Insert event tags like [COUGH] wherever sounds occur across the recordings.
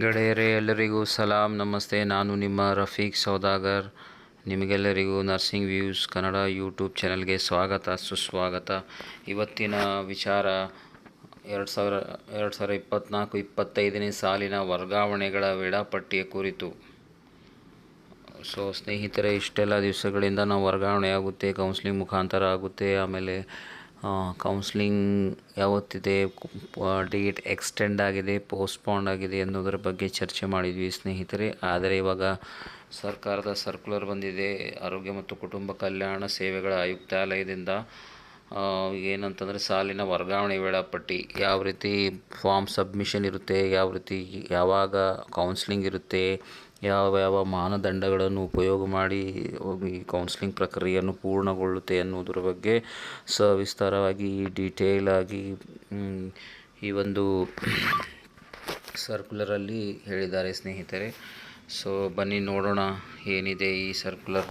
ಗೆಳೆಯರೇ, ಎಲ್ಲರಿಗೂ ಸಲಾಂ. ನಮಸ್ತೆ. ನಾನು ನಿಮ್ಮ ರಫೀಕ್ ಸೌದಾಗರ್. ನಿಮಗೆಲ್ಲರಿಗೂ ನರ್ಸಿಂಗ್ ವ್ಯೂಸ್ ಕನ್ನಡ ಯೂಟ್ಯೂಬ್ ಚಾನಲ್ಗೆ ಸ್ವಾಗತ, ಸುಸ್ವಾಗತ. ಇವತ್ತಿನ ವಿಚಾರ ಎರಡು ಸಾವಿರ ಎರಡು ಸಾವಿರ ಇಪ್ಪತ್ತ್ನಾಲ್ಕು ಇಪ್ಪತ್ತೈದನೇ ಸಾಲಿನ ವರ್ಗಾವಣೆಗಳ ವೇಳಾಪಟ್ಟಿಯ ಕುರಿತು. ಸೊ, ಸ್ನೇಹಿತರೆ, ಇಷ್ಟೆಲ್ಲ ದಿವಸಗಳಿಂದ ನಾವು ವರ್ಗಾವಣೆ ಆಗುತ್ತೆ ಕೌನ್ಸಿಲಿಂಗ್ ಮುಖಾಂತರ ಆಗುತ್ತೆ. ಆಮೇಲೆ ಕೌನ್ಸ್ಲಿಂಗ್ ಯಾವತ್ತಿದೆ ಡೇಟ್ ಎಕ್ಸ್ಟೆಂಡ್ ಆಗಿದೆ ಪೋಸ್ಟ್ಪೋಂಡ್ ಆಗಿದೆ ಅನ್ನೋದರ ಬಗ್ಗೆ ಚರ್ಚೆ ಮಾಡಿದ್ವಿ ಸ್ನೇಹಿತರೆ. ಆದರೆ ಇವಾಗ ಸರ್ಕಾರದ ಸರ್ಕ್ಯುಲರ್ ಬಂದಿದೆ. ಆರೋಗ್ಯ ಮತ್ತು ಕುಟುಂಬ ಕಲ್ಯಾಣ ಸೇವೆಗಳ ಆಯುಕ್ತಾಲಯದಿಂದ ಏನಂತಂದರೆ ಸಾಲಿನ ವರ್ಗಾವಣೆ ವೇಳಾಪಟ್ಟಿ ಯಾವ ರೀತಿ ಫಾರ್ಮ್ ಸಬ್ಮಿಷನ್ ಇರುತ್ತೆ ಯಾವ ರೀತಿ ಯಾವಾಗ ಕೌನ್ಸಿಲಿಂಗ್ ಇರುತ್ತೆ ಯಾವ ಯಾವ ಮಾನದಂಡಗಳನ್ನು ಉಪಯೋಗ ಮಾಡಿ ಈ ಕೌನ್ಸಿಲಿಂಗ್ ಪ್ರಕ್ರಿಯೆಯನ್ನು ಪೂರ್ಣಗೊಳ್ಳುತ್ತೆ ಅನ್ನೋದ್ರ ಬಗ್ಗೆ ಸವಿಸ್ತಾರವಾಗಿ ಡೀಟೇಲ್ ಆಗಿ ಮ್, ಈ ಒಂದು ಸರ್ಕ್ಯುಲರಲ್ಲಿ ಹೇಳಿದ್ದಾರೆ ಸ್ನೇಹಿತರೆ. ಸೊ ಬನ್ನಿ ನೋಡೋಣ ಏನಿದೆ ಈ ಸರ್ಕ್ಯುಲರ್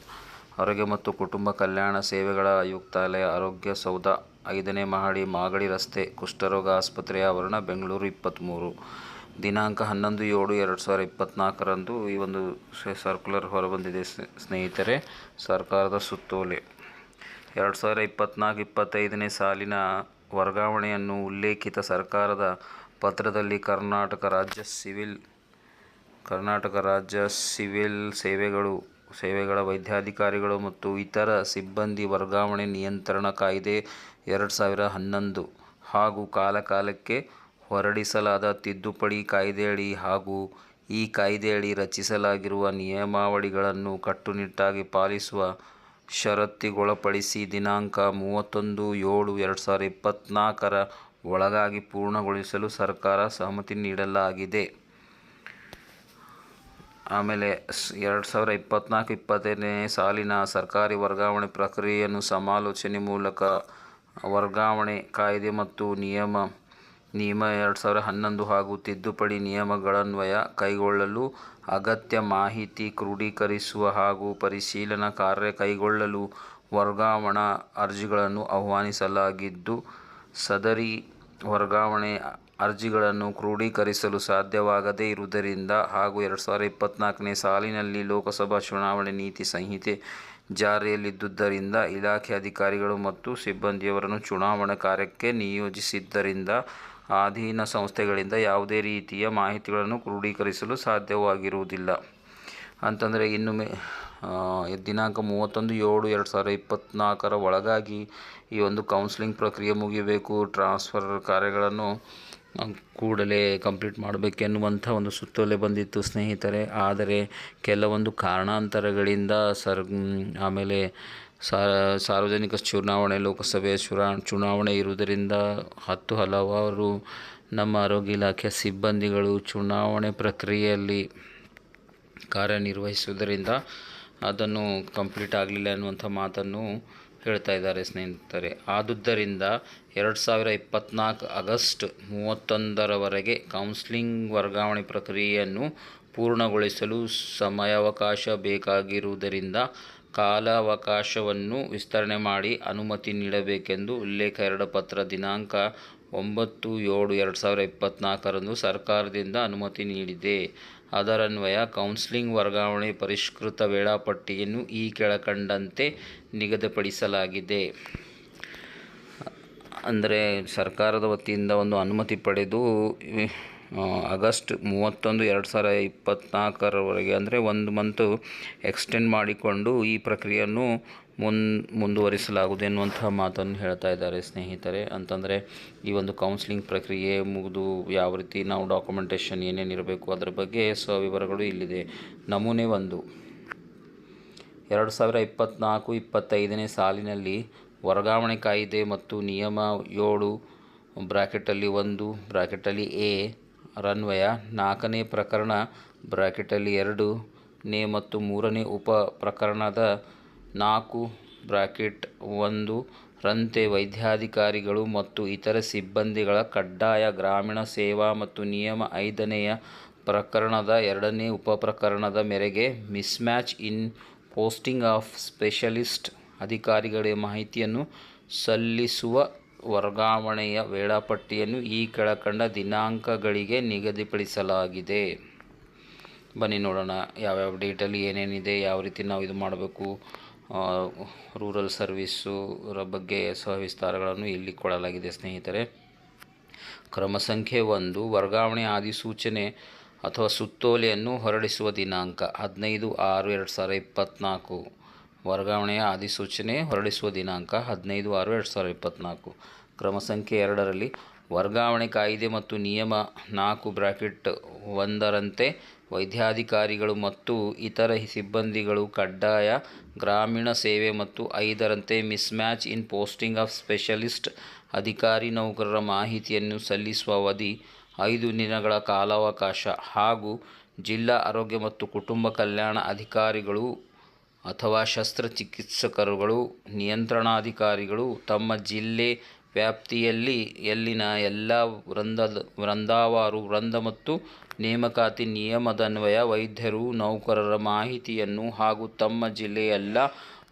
ಆರೋಗ್ಯ ಮತ್ತು ಕುಟುಂಬ ಕಲ್ಯಾಣ ಸೇವೆಗಳ ಆಯುಕ್ತಾಲಯ ಆರೋಗ್ಯ ಸೌಧ ಐದನೇ ಮಹಡಿ ಮಾಗಡಿ ರಸ್ತೆ ಕುಷ್ಠರೋಗ ಆಸ್ಪತ್ರೆಯ ಆವರಣ ಬೆಂಗಳೂರು ಇಪ್ಪತ್ತ್ಮೂರು. ದಿನಾಂಕ ಹನ್ನೊಂದು ಏಳು ಎರಡು ಸಾವಿರದ ಇಪ್ಪತ್ತ್ನಾಲ್ಕರಂದು ಈ ಒಂದು ಸರ್ಕ್ಯುಲರ್ ಹೊರಬಂದಿದೆ ಸ್ನೇ- ಸ್ನೇಹಿತರೆ, ಸರ್ಕಾರದ ಸುತ್ತೋಲೆ. ಎರಡು ಸಾವಿರ ಇಪ್ಪತ್ತ್ನಾಲ್ಕು ಇಪ್ಪತ್ತೈದನೇ ಸಾಲಿನ ವರ್ಗಾವಣೆಯನ್ನು ಉಲ್ಲೇಖಿತ ಸರ್ಕಾರದ ಪತ್ರದಲ್ಲಿ ಕರ್ನಾಟಕ ರಾಜ್ಯ ಸಿವಿಲ್, ಕರ್ನಾಟಕ ರಾಜ್ಯ ಸಿವಿಲ್ ಸೇವೆಗಳು ಸೇವೆಗಳ ವೈದ್ಯಾಧಿಕಾರಿಗಳು ಮತ್ತು ಇತರ ಸಿಬ್ಬಂದಿ ವರ್ಗಾವಣೆ ನಿಯಂತ್ರಣ ಕಾಯ್ದೆ ಎರಡು ಸಾವಿರ ಹನ್ನೊಂದು ಹಾಗೂ ಕಾಲಕಾಲಕ್ಕೆ ಹೊರಡಿಸಲಾದ ತಿದ್ದುಪಡಿ ಕಾಯ್ದೆಯಡಿ ಹಾಗೂ ಈ ಕಾಯ್ದೆಯಡಿ ರಚಿಸಲಾಗಿರುವ ನಿಯಮಾವಳಿಗಳನ್ನು ಕಟ್ಟುನಿಟ್ಟಾಗಿ ಪಾಲಿಸುವ ಷರತ್ತಿಗೊಳಪಡಿಸಿ ದಿನಾಂಕ ಮೂವತ್ತೊಂದು ಏಳು ಎರಡು ಸಾವಿರ ಇಪ್ಪತ್ತ್ನಾಲ್ಕರ ಒಳಗಾಗಿ ಪೂರ್ಣಗೊಳಿಸಲು ಸರ್ಕಾರ ಸಮ್ಮತಿ ನೀಡಲಾಗಿದೆ. ಆಮೇಲೆ ಎರಡು ಸಾವಿರ ಇಪ್ಪತ್ತ್ನಾಲ್ಕು ಇಪ್ಪತ್ತೈದನೇ ಸಾಲಿನ ಸರ್ಕಾರಿ ವರ್ಗಾವಣೆ ಪ್ರಕ್ರಿಯೆಯನ್ನು ಸಮಾಲೋಚನೆ ಮೂಲಕ ವರ್ಗಾವಣೆ ಕಾಯ್ದೆ ಮತ್ತು ನಿಯಮ ನಿಯಮ ಎರಡು ಸಾವಿರ ಹನ್ನೊಂದು ಹಾಗೂ ತಿದ್ದುಪಡಿ ನಿಯಮಗಳನ್ವಯ ಕೈಗೊಳ್ಳಲು ಅಗತ್ಯ ಮಾಹಿತಿ ಕ್ರೋಢೀಕರಿಸುವ ಹಾಗೂ ಪರಿಶೀಲನಾ ಕಾರ್ಯ ಕೈಗೊಳ್ಳಲು ವರ್ಗಾವಣಾ ಅರ್ಜಿಗಳನ್ನು ಆಹ್ವಾನಿಸಲಾಗಿದ್ದು, ಸದರಿ ವರ್ಗಾವಣೆ ಅರ್ಜಿಗಳನ್ನು ಕ್ರೋಢೀಕರಿಸಲು ಸಾಧ್ಯವಾಗದೇ ಇರುವುದರಿಂದ ಹಾಗೂ ಎರಡು ಸಾವಿರದ ಇಪ್ಪತ್ನಾಲ್ಕನೇ ಸಾಲಿನಲ್ಲಿ ಲೋಕಸಭಾ ಚುನಾವಣೆ ನೀತಿ ಸಂಹಿತೆ ಜಾರಿಯಲ್ಲಿದ್ದುದರಿಂದ ಇಲಾಖೆ ಅಧಿಕಾರಿಗಳು ಮತ್ತು ಸಿಬ್ಬಂದಿಯವರನ್ನು ಚುನಾವಣಾ ಕಾರ್ಯಕ್ಕೆ ನಿಯೋಜಿಸಿದ್ದರಿಂದ ಅಧೀನ ಸಂಸ್ಥೆಗಳಿಂದ ಯಾವುದೇ ರೀತಿಯ ಮಾಹಿತಿಗಳನ್ನು ಕ್ರೋಢೀಕರಿಸಲು ಸಾಧ್ಯವಾಗಿರುವುದಿಲ್ಲ. ಅಂತಂದರೆ ಇನ್ನು ದಿನಾಂಕ ಮೂವತ್ತೊಂದು ಏಳು ಎರಡು ಸಾವಿರ ಇಪ್ಪತ್ತ್ನಾಲ್ಕರ ಒಳಗಾಗಿ ಈ ಒಂದು ಕೌನ್ಸಿಲಿಂಗ್ ಪ್ರಕ್ರಿಯೆ ಮುಗಿಯಬೇಕು ಟ್ರಾನ್ಸ್ಫರ್ ಕಾರ್ಯಗಳನ್ನು ಕೂಡಲೇ ಕಂಪ್ಲೀಟ್ ಮಾಡಬೇಕೆನ್ನುವಂಥ ಒಂದು ಸುತ್ತೋಲೆ ಬಂದಿತ್ತು ಸ್ನೇಹಿತರೆ. ಆದರೆ ಕೆಲವೊಂದು ಕಾರಣಾಂತರಗಳಿಂದ ಸರ್ ಆಮೇಲೆ ಸಾರ್ವಜನಿಕ ಚುನಾವಣೆ, ಲೋಕಸಭೆ ಚುನಾ ಚುನಾವಣೆ ಇರುವುದರಿಂದ ಹತ್ತು ಹಲವಾರು ನಮ್ಮ ಆರೋಗ್ಯ ಇಲಾಖೆಯ ಸಿಬ್ಬಂದಿಗಳು ಚುನಾವಣೆ ಪ್ರಕ್ರಿಯೆಯಲ್ಲಿ ಕಾರ್ಯನಿರ್ವಹಿಸುವುದರಿಂದ ಅದನ್ನು ಕಂಪ್ಲೀಟ್ ಆಗಲಿಲ್ಲ ಅನ್ನುವಂಥ ಮಾತನ್ನು ಹೇಳ್ತಾ ಇದ್ದಾರೆ ಸ್ನೇಹಿತರೆ. ಆದುದರಿಂದ ಎರಡು ಸಾವಿರ ಇಪ್ಪತ್ತ್ನಾಲ್ಕು ಆಗಸ್ಟ್ ಮೂವತ್ತೊಂದರವರೆಗೆ ಕೌನ್ಸಿಲಿಂಗ್ ವರ್ಗಾವಣೆ ಪ್ರಕ್ರಿಯೆಯನ್ನು ಪೂರ್ಣಗೊಳಿಸಲು ಸಮಯಾವಕಾಶ ಬೇಕಾಗಿರುವುದರಿಂದ ಕಾಲಾವಕಾಶವನ್ನು ವಿಸ್ತರಣೆ ಮಾಡಿ ಅನುಮತಿ ನೀಡಬೇಕೆಂದು ಉಲ್ಲೇಖ ಎರಡು ಪತ್ರ ದಿನಾಂಕ ಒಂಬತ್ತು ಏಳು ಎರಡು ಸಾವಿರ ಇಪ್ಪತ್ತ್ನಾಲ್ಕರಂದು ಸರ್ಕಾರದಿಂದ ಅನುಮತಿ ನೀಡಿದೆ. ಅದರನ್ವಯ ಕೌನ್ಸಿಲಿಂಗ್ ವರ್ಗಾವಣೆ ಪರಿಷ್ಕೃತ ವೇಳಾಪಟ್ಟಿಯನ್ನು ಈ ಕೆಳಕಂಡಂತೆ ನಿಗದಿಪಡಿಸಲಾಗಿದೆ. ಅಂದರೆ ಸರ್ಕಾರದ ವತಿಯಿಂದ ಒಂದು ಅನುಮತಿ ಪಡೆದು ಆಗಸ್ಟ್ ಮೂವತ್ತೊಂದು ಎರಡು ಸಾವಿರ ಇಪ್ಪತ್ತ್ನಾಲ್ಕರವರೆಗೆ ಅಂದರೆ ಒಂದು ಮಂತು ಎಕ್ಸ್ಟೆಂಡ್ ಮಾಡಿಕೊಂಡು ಈ ಪ್ರಕ್ರಿಯೆಯನ್ನು ಮುನ್, ಮುಂದುವರಿಸಲಾಗುವುದು ಎನ್ನುವಂತಹ ಮಾತನ್ನು ಹೇಳ್ತಾ ಇದ್ದಾರೆ ಸ್ನೇಹಿತರೆ. ಅಂತಂದರೆ ಈ ಒಂದು ಕೌನ್ಸಿಲಿಂಗ್ ಪ್ರಕ್ರಿಯೆ ಮುಗಿದು ಯಾವ ರೀತಿ ನಾವು ಡಾಕ್ಯುಮೆಂಟೇಷನ್ ಏನೇನಿರಬೇಕು ಅದರ ಬಗ್ಗೆ ಸವಿವರಗಳು ಇಲ್ಲಿದೆ. ನಮೂನೆ ಒಂದು. ಎರಡು ಸಾವಿರ ಇಪ್ಪತ್ತ್ನಾಲ್ಕು ಇಪ್ಪತ್ತೈದನೇ ಸಾಲಿನಲ್ಲಿ ವರ್ಗಾವಣೆ ಕಾಯಿದೆ ಮತ್ತು ನಿಯಮ ಏಳು, ಬ್ರಾಕೆಟಲ್ಲಿ ಒಂದು, ಬ್ರಾಕೆಟಲ್ಲಿ ಎ ರನ್ವಯ ನಾಲ್ಕನೇ ಪ್ರಕರಣ ಬ್ರಾಕೆಟಲ್ಲಿ ಎರಡು, ನೇ ಮತ್ತು ಮೂರನೇ ಉಪ ಪ್ರಕರಣದ ನಾಲ್ಕು ಬ್ರಾಕೆಟ್ ಒಂದು, ರಂತೆ ವೈದ್ಯಾಧಿಕಾರಿಗಳು ಮತ್ತು ಇತರ ಸಿಬ್ಬಂದಿಗಳ ಕಡ್ಡಾಯ ಗ್ರಾಮೀಣ ಸೇವಾ ಮತ್ತು ನಿಯಮ ಐದನೆಯ ಪ್ರಕರಣದ ಎರಡನೇ ಉಪಪ್ರಕರಣದ ಮೇರೆಗೆ mismatch in posting of specialist ಅಧಿಕಾರಿಗಳ ಮಾಹಿತಿಯನ್ನು ಸಲ್ಲಿಸುವ ವರ್ಗಾವಣೆಯ ವೇಳಾಪಟ್ಟಿಯನ್ನು ಈ ಕೆಳಕಂಡ ದಿನಾಂಕಗಳಿಗೆ ನಿಗದಿಪಡಿಸಲಾಗಿದೆ. ಬನ್ನಿ ನೋಡೋಣ ಯಾವ್ಯಾವ ಡೇಟಲ್ಲಿ ಏನೇನಿದೆ, ಯಾವ ರೀತಿ ನಾವು ಇದು ಮಾಡಬೇಕು. ರೂರಲ್ ಸರ್ವಿಸ್ಸು ರ ಬಗ್ಗೆ ಸವಿಸ್ತಾರಗಳನ್ನು ಇಲ್ಲಿ ಕೊಡಲಾಗಿದೆ ಸ್ನೇಹಿತರೆ. ಕ್ರಮ ಸಂಖ್ಯೆ ಒಂದು, ವರ್ಗಾವಣೆ ಅಧಿಸೂಚನೆ ಅಥವಾ ಸುತ್ತೋಲೆಯನ್ನು ಹೊರಡಿಸುವ ದಿನಾಂಕ ಹದಿನೈದು ಆರು ಎರಡು ಸಾವಿರ ಇಪ್ಪತ್ತ್ನಾಲ್ಕು ವರ್ಗಾವಣೆಯ ಅಧಿಸೂಚನೆ ಹೊರಡಿಸುವ ದಿನಾಂಕ ಹದಿನೈದು ಆರು ಎರಡು ಸಾವಿರ ಇಪ್ಪತ್ತ್ನಾಲ್ಕು ಕ್ರಮ ಸಂಖ್ಯೆ ಎರಡರಲ್ಲಿ ವರ್ಗಾವಣೆ ಕಾಯಿದೆ ಮತ್ತು ನಿಯಮ ನಾಲ್ಕು ಬ್ರಾಕೆಟ್ ಒಂದರಂತೆ ವೈದ್ಯಾಧಿಕಾರಿಗಳು ಮತ್ತು ಇತರ ಸಿಬ್ಬಂದಿಗಳು ಕಡ್ಡಾಯ ಗ್ರಾಮೀಣ ಸೇವೆ ಮತ್ತು ಐದರಂತೆ mismatch in posting of specialist ಅಧಿಕಾರಿ ನೌಕರರ ಮಾಹಿತಿಯನ್ನು ಸಲ್ಲಿಸುವ ಅವಧಿ ಐದು ದಿನಗಳ ಕಾಲಾವಕಾಶ ಹಾಗೂ ಜಿಲ್ಲಾ ಆರೋಗ್ಯ ಮತ್ತು ಕುಟುಂಬ ಕಲ್ಯಾಣ ಅಧಿಕಾರಿಗಳು ಅಥವಾ ಶಸ್ತ್ರಚಿಕಿತ್ಸಕರುಗಳು, ನಿಯಂತ್ರಣಾಧಿಕಾರಿಗಳು ತಮ್ಮ ಜಿಲ್ಲೆ ವ್ಯಾಪ್ತಿಯಲ್ಲಿ ಎಲ್ಲಿನ ಎಲ್ಲ ವೃಂದದ ವೃಂದಾವಾರು ವೃಂದ ಮತ್ತು ನೇಮಕಾತಿ ನಿಯಮದನ್ವಯ ವೈದ್ಯರು, ನೌಕರರ ಮಾಹಿತಿಯನ್ನು ಹಾಗೂ ತಮ್ಮ ಜಿಲ್ಲೆಯ ಎಲ್ಲ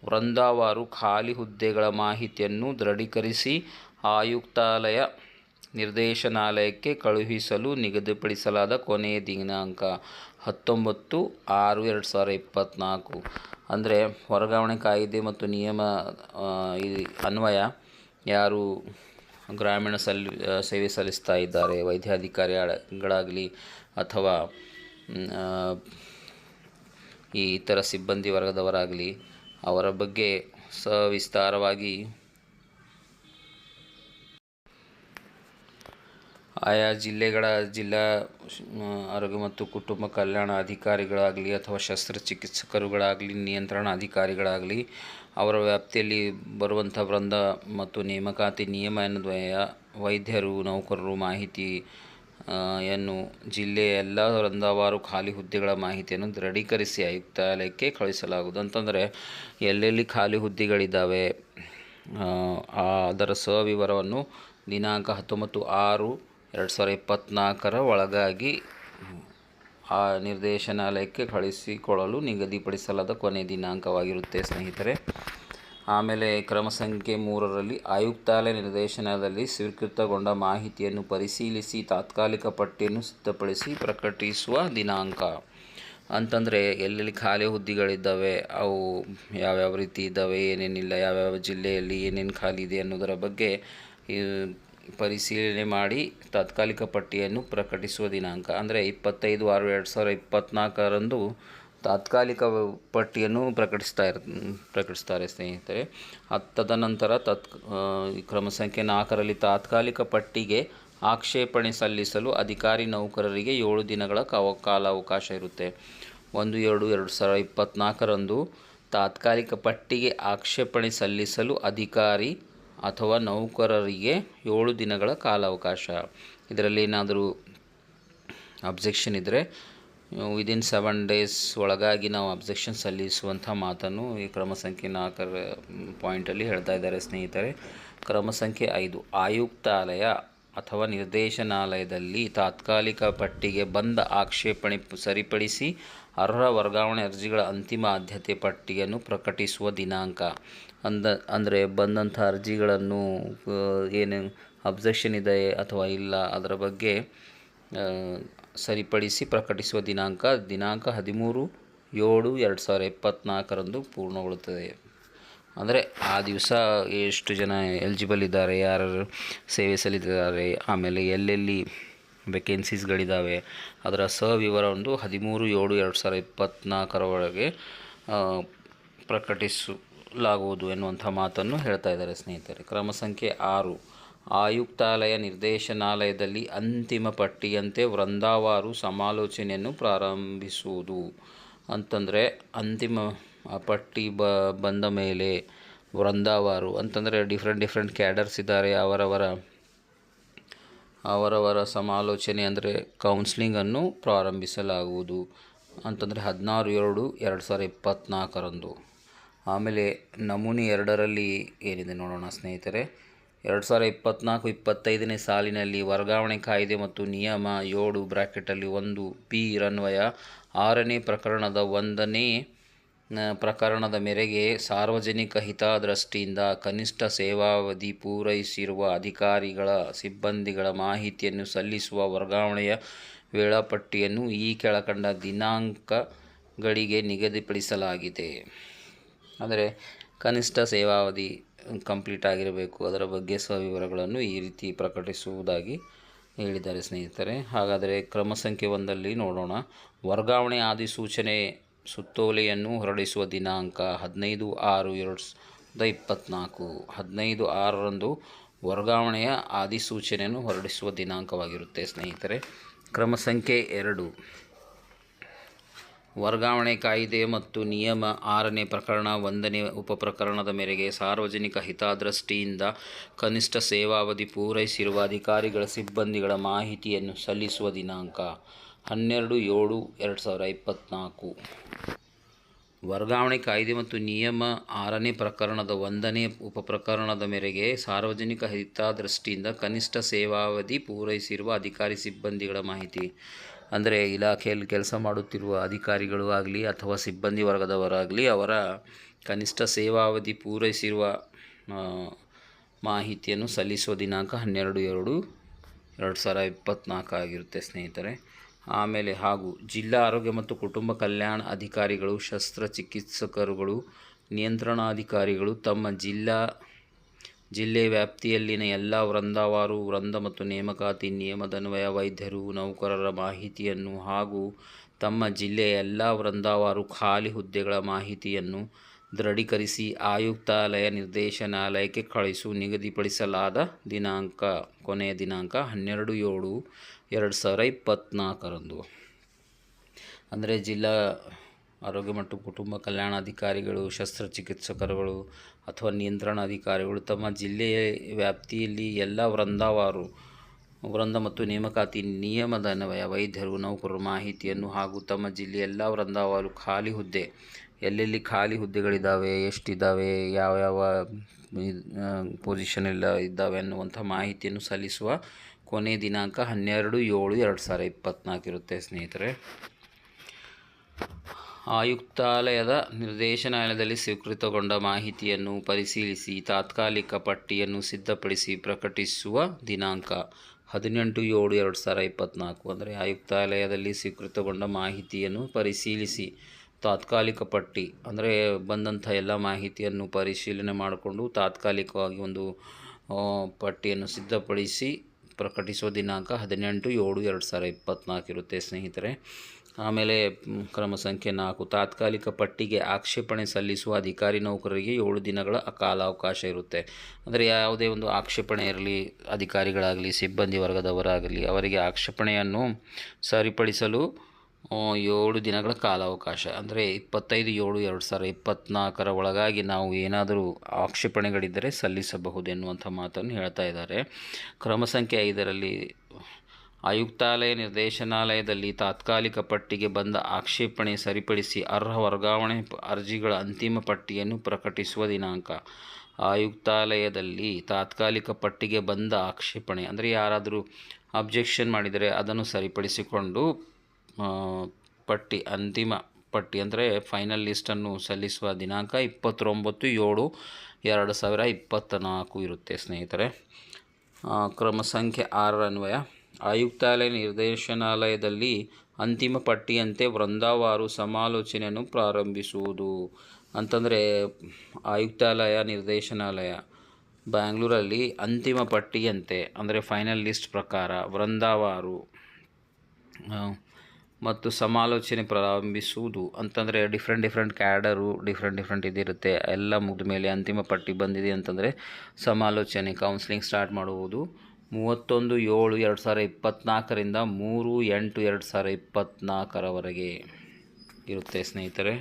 ವೃಂದಾವಾರು ಖಾಲಿ ಹುದ್ದೆಗಳ ಮಾಹಿತಿಯನ್ನು ದೃಢೀಕರಿಸಿ ಆಯುಕ್ತಾಲಯ ನಿರ್ದೇಶನಾಲಯಕ್ಕೆ ಕಳುಹಿಸಲು ನಿಗದಿಪಡಿಸಲಾದ ಕೊನೆಯ ದಿನಾಂಕ. ಹತ್ತೊಂಬತ್ತು ಆರು ಎರಡು ಸಾವಿರ ಇಪ್ಪತ್ತ್ನಾಲ್ಕು ಅಂದರೆ ವರ್ಗಾವಣೆ ಕಾಯಿದೆ ಮತ್ತು ನಿಯಮ ಅನ್ವಯ ಯಾರು ಗ್ರಾಮೀಣ ಸಲ್ ಸೇವೆ ಸಲ್ಲಿಸ್ತಾ ಇದ್ದಾರೆ? ವೈದ್ಯಾಧಿಕಾರಿಗಳಾಗಲಿ ಅಥವಾ ಈ ಇತರ ಸಿಬ್ಬಂದಿ ವರ್ಗದವರಾಗಲಿ ಅವರ ಬಗ್ಗೆ ಸವಿಸ್ತಾರವಾಗಿ ಆಯಾ ಜಿಲ್ಲೆಗಳ ಜಿಲ್ಲಾ ಆರೋಗ್ಯ ಮತ್ತು ಕುಟುಂಬ ಕಲ್ಯಾಣ ಅಧಿಕಾರಿಗಳಾಗಲಿ ಅಥವಾ ಶಸ್ತ್ರಚಿಕಿತ್ಸಕರುಗಳಾಗಲಿ, ನಿಯಂತ್ರಣ ಅಧಿಕಾರಿಗಳಾಗಲಿ, ಅವರ ವ್ಯಾಪ್ತಿಯಲ್ಲಿ ಬರುವಂಥ ವೃಂದ ಮತ್ತು ನೇಮಕಾತಿ ನಿಯಮ ದ್ವಯ ವೈದ್ಯರು, ನೌಕರರು ಮಾಹಿತಿ ಯನ್ನು ಜಿಲ್ಲೆಯ ಎಲ್ಲ ವೃಂದವಾರು ಖಾಲಿ ಹುದ್ದೆಗಳ ಮಾಹಿತಿಯನ್ನು ದೃಢೀಕರಿಸಿ ಆಯುಕ್ತಾಲಯಕ್ಕೆ ಕಳುಹಿಸಲಾಗುವುದು. ಅಂತಂದರೆ, ಎಲ್ಲೆಲ್ಲಿ ಖಾಲಿ ಹುದ್ದೆಗಳಿದ್ದಾವೆ ಅದರ ಸವಿವರವನ್ನು ದಿನಾಂಕ ಹತ್ತೊಂಬತ್ತು ಆರು ಎರಡು ಸಾವಿರ ಇಪ್ಪತ್ತ್ನಾಲ್ಕರ ಒಳಗಾಗಿ ಆ ನಿರ್ದೇಶನಾಲಯಕ್ಕೆ ಕಳಿಸಿಕೊಳ್ಳಲು ನಿಗದಿಪಡಿಸಲಾದ ಕೊನೆಯ ದಿನಾಂಕವಾಗಿರುತ್ತೆ, ಸ್ನೇಹಿತರೆ. ಆಮೇಲೆ ಕ್ರಮ ಸಂಖ್ಯೆ ಮೂರರಲ್ಲಿ ಆಯುಕ್ತಾಲಯ ನಿರ್ದೇಶನದಲ್ಲಿ ಸ್ವೀಕೃತಗೊಂಡ ಮಾಹಿತಿಯನ್ನು ಪರಿಶೀಲಿಸಿ, ತಾತ್ಕಾಲಿಕ ಪಟ್ಟಿಯನ್ನು ಸಿದ್ಧಪಡಿಸಿ ಪ್ರಕಟಿಸುವ ದಿನಾಂಕ. ಅಂತಂದರೆ, ಎಲ್ಲೆಲ್ಲಿ ಖಾಲಿ ಹುದ್ದೆಗಳಿದ್ದಾವೆ, ಅವು ಯಾವ್ಯಾವ ರೀತಿ ಇದ್ದಾವೆ, ಏನೇನಿಲ್ಲ, ಯಾವ್ಯಾವ ಜಿಲ್ಲೆಯಲ್ಲಿ ಏನೇನು ಖಾಲಿ ಇದೆ ಅನ್ನೋದರ ಬಗ್ಗೆ ಪರಿಶೀಲನೆ ಮಾಡಿ ತಾತ್ಕಾಲಿಕ ಪಟ್ಟಿಯನ್ನು ಪ್ರಕಟಿಸುವ ದಿನಾಂಕ. ಅಂದರೆ ಇಪ್ಪತ್ತೈದು ಆರು ಎರಡು ಸಾವಿರ ಇಪ್ಪತ್ತ್ನಾಲ್ಕರಂದು ತಾತ್ಕಾಲಿಕ ಪಟ್ಟಿಯನ್ನು ಪ್ರಕಟಿಸ್ತಾ ಇರ್, ಪ್ರಕಟಿಸ್ತಾರೆ ಸ್ನೇಹಿತರೆ. ತದನಂತರ ತತ್ ಕ್ರಮ ಸಂಖ್ಯೆ ನಾಲ್ಕರಲ್ಲಿ ತಾತ್ಕಾಲಿಕ ಪಟ್ಟಿಗೆ ಆಕ್ಷೇಪಣೆ ಸಲ್ಲಿಸಲು ಅಧಿಕಾರಿ ನೌಕರರಿಗೆ ಏಳು ದಿನಗಳ ಕಾಲಾವಕಾಶ ಇರುತ್ತೆ. ಒಂದು, ಎರಡು ಎರಡು ಸಾವಿರ ಇಪ್ಪತ್ತ್ನಾಲ್ಕರಂದು ತಾತ್ಕಾಲಿಕ ಪಟ್ಟಿಗೆ ಆಕ್ಷೇಪಣೆ ಸಲ್ಲಿಸಲು ಅಧಿಕಾರಿ ಅಥವಾ ನೌಕರರಿಗೆ ಏಳು ದಿನಗಳ ಕಾಲಾವಕಾಶ. ಇದರಲ್ಲಿ ಏನಾದರೂ ಅಬ್ಜೆಕ್ಷನ್ ಇದ್ದರೆ ವಿದಿನ್ ಸೆವೆನ್ ಡೇಸ್ ಒಳಗಾಗಿ ನಾವು ಅಬ್ಜೆಕ್ಷನ್ ಸಲ್ಲಿಸುವಂಥ ಮಾತನ್ನು ಈ ಕ್ರಮ ಸಂಖ್ಯೆ ನಾಲ್ಕರ ಪಾಯಿಂಟಲ್ಲಿ ಹೇಳ್ತಾ ಇದ್ದಾರೆ ಸ್ನೇಹಿತರೆ. ಕ್ರಮ ಸಂಖ್ಯೆ ಐದು, ಆಯುಕ್ತಾಲಯ ಅಥವಾ ನಿರ್ದೇಶನಾಲಯದಲ್ಲಿ ತಾತ್ಕಾಲಿಕ ಪಟ್ಟಿಗೆ ಬಂದ ಆಕ್ಷೇಪಣೆ ಸರಿಪಡಿಸಿ ಅರ್ಹ ವರ್ಗಾವಣೆ ಅರ್ಜಿಗಳ ಅಂತಿಮ ಆದ್ಯತೆ ಪಟ್ಟಿಯನ್ನು ಪ್ರಕಟಿಸುವ ದಿನಾಂಕ. ಅಂದ ಅಂದರೆ ಬಂದಂಥ ಅರ್ಜಿಗಳನ್ನು ಏನು ಅಬ್ಜೆಕ್ಷನ್ ಇದೆ ಅಥವಾ ಇಲ್ಲ ಅದರ ಬಗ್ಗೆ ಸರಿಪಡಿಸಿ ಪ್ರಕಟಿಸುವ ದಿನಾಂಕ ದಿನಾಂಕ ಹದಿಮೂರು ಏಳು ಎರಡು ಸಾವಿರ ಇಪ್ಪತ್ತ್ನಾಲ್ಕರಂದು ಪೂರ್ಣಗೊಳ್ಳುತ್ತದೆ. ಅಂದರೆ ಆ ದಿವಸ ಎಷ್ಟು ಜನ ಎಲಿಜಿಬಲ್ ಇದ್ದಾರೆ ಯಾರು ಸೇವೆ ಸಲ್ಲಿದ್ದಾರೆ ಆಮೇಲೆ ಎಲ್ಲೆಲ್ಲಿ ವೇಕೆನ್ಸೀಸ್ಗಳಿದ್ದಾವೆ ಅದರ ಸವಿವರವನ್ನು ಹದಿಮೂರು ಏಳು ಎರಡು ಸಾವಿರ ಇಪ್ಪತ್ತ್ನಾಲ್ಕರ ಒಳಗೆ ಆ, ಪ್ರಕಟಿಸಲಾಗುವುದು ಎನ್ನುವಂಥ ಮಾತನ್ನು ಹೇಳ್ತಾ ಇದ್ದಾರೆ ಸ್ನೇಹಿತರೆ. ಕ್ರಮ ಸಂಖ್ಯೆ ಆರು. ಆಯುಕ್ತಾಲಯ ನಿರ್ದೇಶನಾಲಯದಲ್ಲಿ ಅಂತಿಮ ಪಟ್ಟಿಯಂತೆ ವೃಂದಾವಾರು ಸಮಾಲೋಚನೆಯನ್ನು ಪ್ರಾರಂಭಿಸುವುದು. ಅಂತಂದರೆ ಅಂತಿಮ ಪಟ್ಟಿ ಬ, ಬಂದ ಮೇಲೆ ವೃಂದಾವಾರು ಅಂತಂದರೆ ಡಿಫ್ರೆಂಟ್ ಡಿಫ್ರೆಂಟ್ ಕ್ಯಾಡರ್ಸ್ ಇದ್ದಾರೆ. ಅವರವರ ಅವರವರ ಸಮಾಲೋಚನೆ ಅಂದರೆ ಕೌನ್ಸ್ಲಿಂಗನ್ನು ಪ್ರಾರಂಭಿಸಲಾಗುವುದು. ಅಂತಂದರೆ ಹದಿನಾರು ಎರಡು ಎರಡು ಸಾವಿರ ಇಪ್ಪತ್ತ್ನಾಲ್ಕರಂದು ಆಮೇಲೆ ನಮೂನೆ ಎರಡರಲ್ಲಿ ಏನಿದೆ ನೋಡೋಣ ಸ್ನೇಹಿತರೆ. ಎರಡು ಸಾವಿರ ಇಪ್ಪತ್ತ್ನಾಲ್ಕು ಇಪ್ಪತ್ತೈದನೇ ಸಾಲಿನಲ್ಲಿ ವರ್ಗಾವಣೆ ಕಾಯ್ದೆ ಮತ್ತು ನಿಯಮ ಏಳು ಬ್ರಾಕೆಟಲ್ಲಿ ಒಂದು ಪಿ ರನ್ವಯ ಆರನೇ ಪ್ರಕರಣದ ಒಂದನೇ ಪ್ರಕರಣದ ಮೇರೆಗೆ ಸಾರ್ವಜನಿಕ ಹಿತದೃಷ್ಟಿಯಿಂದ ಕನಿಷ್ಠ ಸೇವಾವಧಿ ಪೂರೈಸಿರುವ ಅಧಿಕಾರಿಗಳ ಸಿಬ್ಬಂದಿಗಳ ಮಾಹಿತಿಯನ್ನು ಸಲ್ಲಿಸುವ ವರ್ಗಾವಣೆಯ ವೇಳಾಪಟ್ಟಿಯನ್ನು ಈ ಕೆಳಕಂಡ ದಿನಾಂಕಗಳಿಗೆ ನಿಗದಿಪಡಿಸಲಾಗಿದೆ. ಅಂದರೆ ಕನಿಷ್ಠ ಸೇವಾವಧಿ ಕಂಪ್ಲೀಟ್ ಆಗಿರಬೇಕು. ಅದರ ಬಗ್ಗೆ ಸವಿವರಗಳನ್ನು ಈ ರೀತಿ ಪ್ರಕಟಿಸುವುದಾಗಿ ಹೇಳಿದ್ದಾರೆ ಸ್ನೇಹಿತರೆ. ಹಾಗಾದರೆ ಕ್ರಮ ಸಂಖ್ಯೆ ಒಂದಲ್ಲಿ ನೋಡೋಣ. ವರ್ಗಾವಣೆ ಅಧಿಸೂಚನೆ ಸುತ್ತೋಲೆಯನ್ನು ಹೊರಡಿಸುವ ದಿನಾಂಕ ಹದಿನೈದು ಆರು ಎರಡು ಸಾವಿರದ ಇಪ್ಪತ್ತ್ನಾಲ್ಕು ಹದಿನೈದು ಆರರಂದು ವರ್ಗಾವಣೆಯ ಅಧಿಸೂಚನೆಯನ್ನು ಹೊರಡಿಸುವ ದಿನಾಂಕವಾಗಿರುತ್ತೆ ಸ್ನೇಹಿತರೆ. ಕ್ರಮ ಸಂಖ್ಯೆ ಎರಡು. ವರ್ಗಾವಣೆ ಕಾಯಿದೆ ಮತ್ತು ನಿಯಮ ಆರನೇ ಪ್ರಕರಣ ಒಂದನೇ ಉಪಪ್ರಕರಣದ ಮೇರೆಗೆ ಸಾರ್ವಜನಿಕ ಹಿತದೃಷ್ಟಿಯಿಂದ ಕನಿಷ್ಠ ಸೇವಾವಧಿ ಪೂರೈಸಿರುವ ಅಧಿಕಾರಿಗಳ ಸಿಬ್ಬಂದಿಗಳ ಮಾಹಿತಿಯನ್ನು ಸಲ್ಲಿಸುವ ದಿನಾಂಕ ಹನ್ನೆರಡು ಏಳು ಎರಡು ಸಾವಿರ ಇಪ್ಪತ್ತ್ನಾಲ್ಕು ವರ್ಗಾವಣೆ ಕಾಯ್ದೆ ಮತ್ತು ನಿಯಮ ಆರನೇ ಪ್ರಕರಣದ ಒಂದನೇ ಉಪಪ್ರಕರಣದ ಮೇರೆಗೆ ಸಾರ್ವಜನಿಕ ಹಿತದೃಷ್ಟಿಯಿಂದ ಕನಿಷ್ಠ ಸೇವಾವಧಿ ಪೂರೈಸಿರುವ ಅಧಿಕಾರಿ ಸಿಬ್ಬಂದಿಗಳ ಮಾಹಿತಿ ಅಂದರೆ ಇಲಾಖೆಯಲ್ಲಿ ಕೆಲಸ ಮಾಡುತ್ತಿರುವ ಅಧಿಕಾರಿಗಳು ಆಗಲಿ ಅಥವಾ ಸಿಬ್ಬಂದಿ ವರ್ಗದವರಾಗಲಿ ಅವರ ಕನಿಷ್ಠ ಸೇವಾವಧಿ ಪೂರೈಸಿರುವ ಮಾಹಿತಿಯನ್ನು ಸಲ್ಲಿಸುವ ದಿನಾಂಕ ಹನ್ನೆರಡು ಎರಡು ಎರಡು ಸಾವಿರ ಇಪ್ಪತ್ತ್ನಾಲ್ಕು ಆಗಿರುತ್ತೆ ಸ್ನೇಹಿತರೆ. ಆಮೇಲೆ ಹಾಗೂ ಜಿಲ್ಲಾ ಆರೋಗ್ಯ ಮತ್ತು ಕುಟುಂಬ ಕಲ್ಯಾಣ ಅಧಿಕಾರಿಗಳು, ಶಸ್ತ್ರಚಿಕಿತ್ಸಕರುಗಳು, ನಿಯಂತ್ರಣಾಧಿಕಾರಿಗಳು ತಮ್ಮ ಜಿಲ್ಲಾ ಜಿಲ್ಲೆ ವ್ಯಾಪ್ತಿಯಲ್ಲಿನ ಎಲ್ಲ ವೃಂದಾವಾರು, ವೃಂದ ಮತ್ತು ನೇಮಕಾತಿ ನಿಯಮದನ್ವಯ ವೈದ್ಯರು, ನೌಕರರ ಮಾಹಿತಿಯನ್ನು ಹಾಗೂ ತಮ್ಮ ಜಿಲ್ಲೆಯ ಎಲ್ಲ ವೃಂದಾವಾರು ಖಾಲಿ ಹುದ್ದೆಗಳ ಮಾಹಿತಿಯನ್ನು ದೃಢೀಕರಿಸಿ ಆಯುಕ್ತಾಲಯ ನಿರ್ದೇಶನಾಲಯಕ್ಕೆ ಕಳಿಸು ನಿಗದಿಪಡಿಸಲಾದ ದಿನಾಂಕ, ಕೊನೆಯ ದಿನಾಂಕ ಹನ್ನೆರಡು ಏಳು ಎರಡು ಸಾವಿರ ಇಪ್ಪತ್ತ್ನಾಲ್ಕರಂದು ಅಂದರೆ ಜಿಲ್ಲಾ ಆರೋಗ್ಯ ಮತ್ತು ಕುಟುಂಬ ಕಲ್ಯಾಣಾಧಿಕಾರಿಗಳು, ಶಸ್ತ್ರಚಿಕಿತ್ಸಕರುಗಳು ಅಥವಾ ನಿಯಂತ್ರಣಾಧಿಕಾರಿಗಳು ತಮ್ಮ ಜಿಲ್ಲೆಯ ವ್ಯಾಪ್ತಿಯಲ್ಲಿ ಎಲ್ಲ ವೃಂದಾವಾರು, ವೃಂದ ಮತ್ತು ನೇಮಕಾತಿ ನಿಯಮದ ಅನ್ವಯ ವೈದ್ಯರು, ನೌಕರರು ಮಾಹಿತಿಯನ್ನು ಹಾಗೂ ತಮ್ಮ ಜಿಲ್ಲೆಯ ಎಲ್ಲ ವೃಂದಾವಾರು ಖಾಲಿ ಹುದ್ದೆ, ಎಲ್ಲೆಲ್ಲಿ ಖಾಲಿ ಹುದ್ದೆಗಳಿದ್ದಾವೆ, ಎಷ್ಟಿದ್ದಾವೆ ಯಾವ್ಯಾವ ಪೊಸಿಷನ್ ಎಲ್ಲ ಇದ್ದಾವೆ ಅನ್ನುವಂಥ ಮಾಹಿತಿಯನ್ನು ಸಲ್ಲಿಸುವ ಕೊನೆ ದಿನಾಂಕ ಹನ್ನೆರಡು ಏಳು ಎರಡು ಸಾವಿರ ಇಪ್ಪತ್ತ್ನಾಲ್ಕು ಇರುತ್ತೆ ಸ್ನೇಹಿತರೆ. ಆಯುಕ್ತಾಲಯದ ನಿರ್ದೇಶನಾಲಯದಲ್ಲಿ ಸ್ವೀಕೃತಗೊಂಡ ಮಾಹಿತಿಯನ್ನು ಪರಿಶೀಲಿಸಿ ತಾತ್ಕಾಲಿಕ ಪಟ್ಟಿಯನ್ನು ಸಿದ್ಧಪಡಿಸಿ ಪ್ರಕಟಿಸುವ ದಿನಾಂಕ ಹದಿನೆಂಟು ಏಳು ಎರಡು ಸಾವಿರ ಇಪ್ಪತ್ತ್ನಾಲ್ಕು ಅಂದರೆ ಆಯುಕ್ತಾಲಯದಲ್ಲಿ ಸ್ವೀಕೃತಗೊಂಡ ಮಾಹಿತಿಯನ್ನು ಪರಿಶೀಲಿಸಿ ತಾತ್ಕಾಲಿಕ ಪಟ್ಟಿ, ಅಂದರೆ ಬಂದಂಥ ಎಲ್ಲ ಮಾಹಿತಿಯನ್ನು ಪರಿಶೀಲನೆ ಮಾಡಿಕೊಂಡು ತಾತ್ಕಾಲಿಕವಾಗಿ ಒಂದು ಪಟ್ಟಿಯನ್ನು ಸಿದ್ಧಪಡಿಸಿ ಪ್ರಕಟಿಸುವ ದಿನಾಂಕ ಹದಿನೆಂಟು ಏಳು ಎರಡು ಸಾವಿರ ಇಪ್ಪತ್ತ್ನಾಲ್ಕು ಇರುತ್ತೆ ಸ್ನೇಹಿತರೆ. ಆಮೇಲೆ ಕ್ರಮ ಸಂಖ್ಯೆ ನಾಲ್ಕು. ತಾತ್ಕಾಲಿಕ ಪಟ್ಟಿಗೆ ಆಕ್ಷೇಪಣೆ ಸಲ್ಲಿಸುವ ಅಧಿಕಾರಿ ನೌಕರರಿಗೆ ಏಳು ದಿನಗಳ ಕಾಲಾವಕಾಶ ಇರುತ್ತೆ. ಅಂದರೆ ಯಾವುದೇ ಒಂದು ಆಕ್ಷೇಪಣೆ ಇರಲಿ, ಅಧಿಕಾರಿಗಳಾಗಲಿ, ಸಿಬ್ಬಂದಿ ವರ್ಗದವರಾಗಲಿ, ಅವರಿಗೆ ಆಕ್ಷೇಪಣೆಯನ್ನು ಸರಿಪಡಿಸಲು ಏಳು ದಿನಗಳ ಕಾಲಾವಕಾಶ. ಅಂದರೆ ಇಪ್ಪತ್ತೈದು ಏಳು ಎರಡು ಸಾವಿರ ಇಪ್ಪತ್ತ್ನಾಲ್ಕರ ಒಳಗಾಗಿ ನಾವು ಏನಾದರೂ ಆಕ್ಷೇಪಣೆಗಳಿದ್ದರೆ ಸಲ್ಲಿಸಬಹುದು ಎನ್ನುವಂಥ ಮಾತನ್ನು ಹೇಳ್ತಾ ಇದ್ದಾರೆ. ಕ್ರಮ ಸಂಖ್ಯೆ ಐದರಲ್ಲಿ ಆಯುಕ್ತಾಲಯ ನಿರ್ದೇಶನಾಲಯದಲ್ಲಿ ತಾತ್ಕಾಲಿಕ ಪಟ್ಟಿಗೆ ಬಂದ ಆಕ್ಷೇಪಣೆ ಸರಿಪಡಿಸಿ ಅರ್ಹ ವರ್ಗಾವಣೆ ಅರ್ಜಿಗಳ ಅಂತಿಮ ಪಟ್ಟಿಯನ್ನು ಪ್ರಕಟಿಸುವ ದಿನಾಂಕ. ಆಯುಕ್ತಾಲಯದಲ್ಲಿ ತಾತ್ಕಾಲಿಕ ಪಟ್ಟಿಗೆ ಬಂದ ಆಕ್ಷೇಪಣೆ. ಅಂದರೆ ಯಾರಾದರೂ ಅಬ್ಜೆಕ್ಷನ್ ಮಾಡಿದರೆ ಅದನ್ನು ಸರಿಪಡಿಸಿಕೊಂಡು ಪಟ್ಟಿ, ಅಂತಿಮ ಪಟ್ಟಿ, ಅಂದರೆ ಫೈನಲ್ ಲಿಸ್ಟನ್ನು ಸಲ್ಲಿಸುವ ದಿನಾಂಕ ಇಪ್ಪತ್ತೊಂಬತ್ತು ಏಳು ಎರಡು ಸಾವಿರ ಇಪ್ಪತ್ತ ನಾಲ್ಕು ಇರುತ್ತೆ ಸ್ನೇಹಿತರೆ. ಕ್ರಮ ಸಂಖ್ಯೆ ಆರರ ಅನ್ವಯ. ಆಯುಕ್ತಾಲಯ ನಿರ್ದೇಶನಾಲಯದಲ್ಲಿ ಅಂತಿಮ ಪಟ್ಟಿಯಂತೆ ವೃಂದಾವಾರು ಸಮಾಲೋಚನೆಯನ್ನು ಪ್ರಾರಂಭಿಸುವುದು. ಅಂತಂದರೆ, ಆಯುಕ್ತಾಲಯ ನಿರ್ದೇಶನಾಲಯ ಬ್ಯಾಂಗ್ಳೂರಲ್ಲಿ ಅಂತಿಮ ಪಟ್ಟಿಯಂತೆ, ಅಂದರೆ ಫೈನಲ್ ಲಿಸ್ಟ್ ಪ್ರಕಾರ ವೃಂದಾವಾರು ಮತ್ತು ಸಮಾಲೋಚನೆ ಪ್ರಾರಂಭಿಸುವುದು. ಅಂತಂದರೆ different different cadre different different ಇದಿರುತ್ತೆ. ಎಲ್ಲ ಮುಗಿದ ಮೇಲೆ ಅಂತಿಮ ಪಟ್ಟಿ ಬಂದಿದೆ ಅಂತಂದರೆ ಸಮಾಲೋಚನೆ ಕೌನ್ಸಿಲಿಂಗ್ ಸ್ಟಾರ್ಟ್ ಮಾಡುವುದು. ಮೂವತ್ತೊಂದು ಏಳು ಎರಡು ಸಾವಿರ ಇಪ್ಪತ್ತ್ನಾಲ್ಕರಿಂದ ಮೂರು ಎಂಟು ಎರಡು ಸಾವಿರ ಇಪ್ಪತ್ತ್ನಾಲ್ಕರವರೆಗೆ ಇರುತ್ತೆ ಸ್ನೇಹಿತರೆ.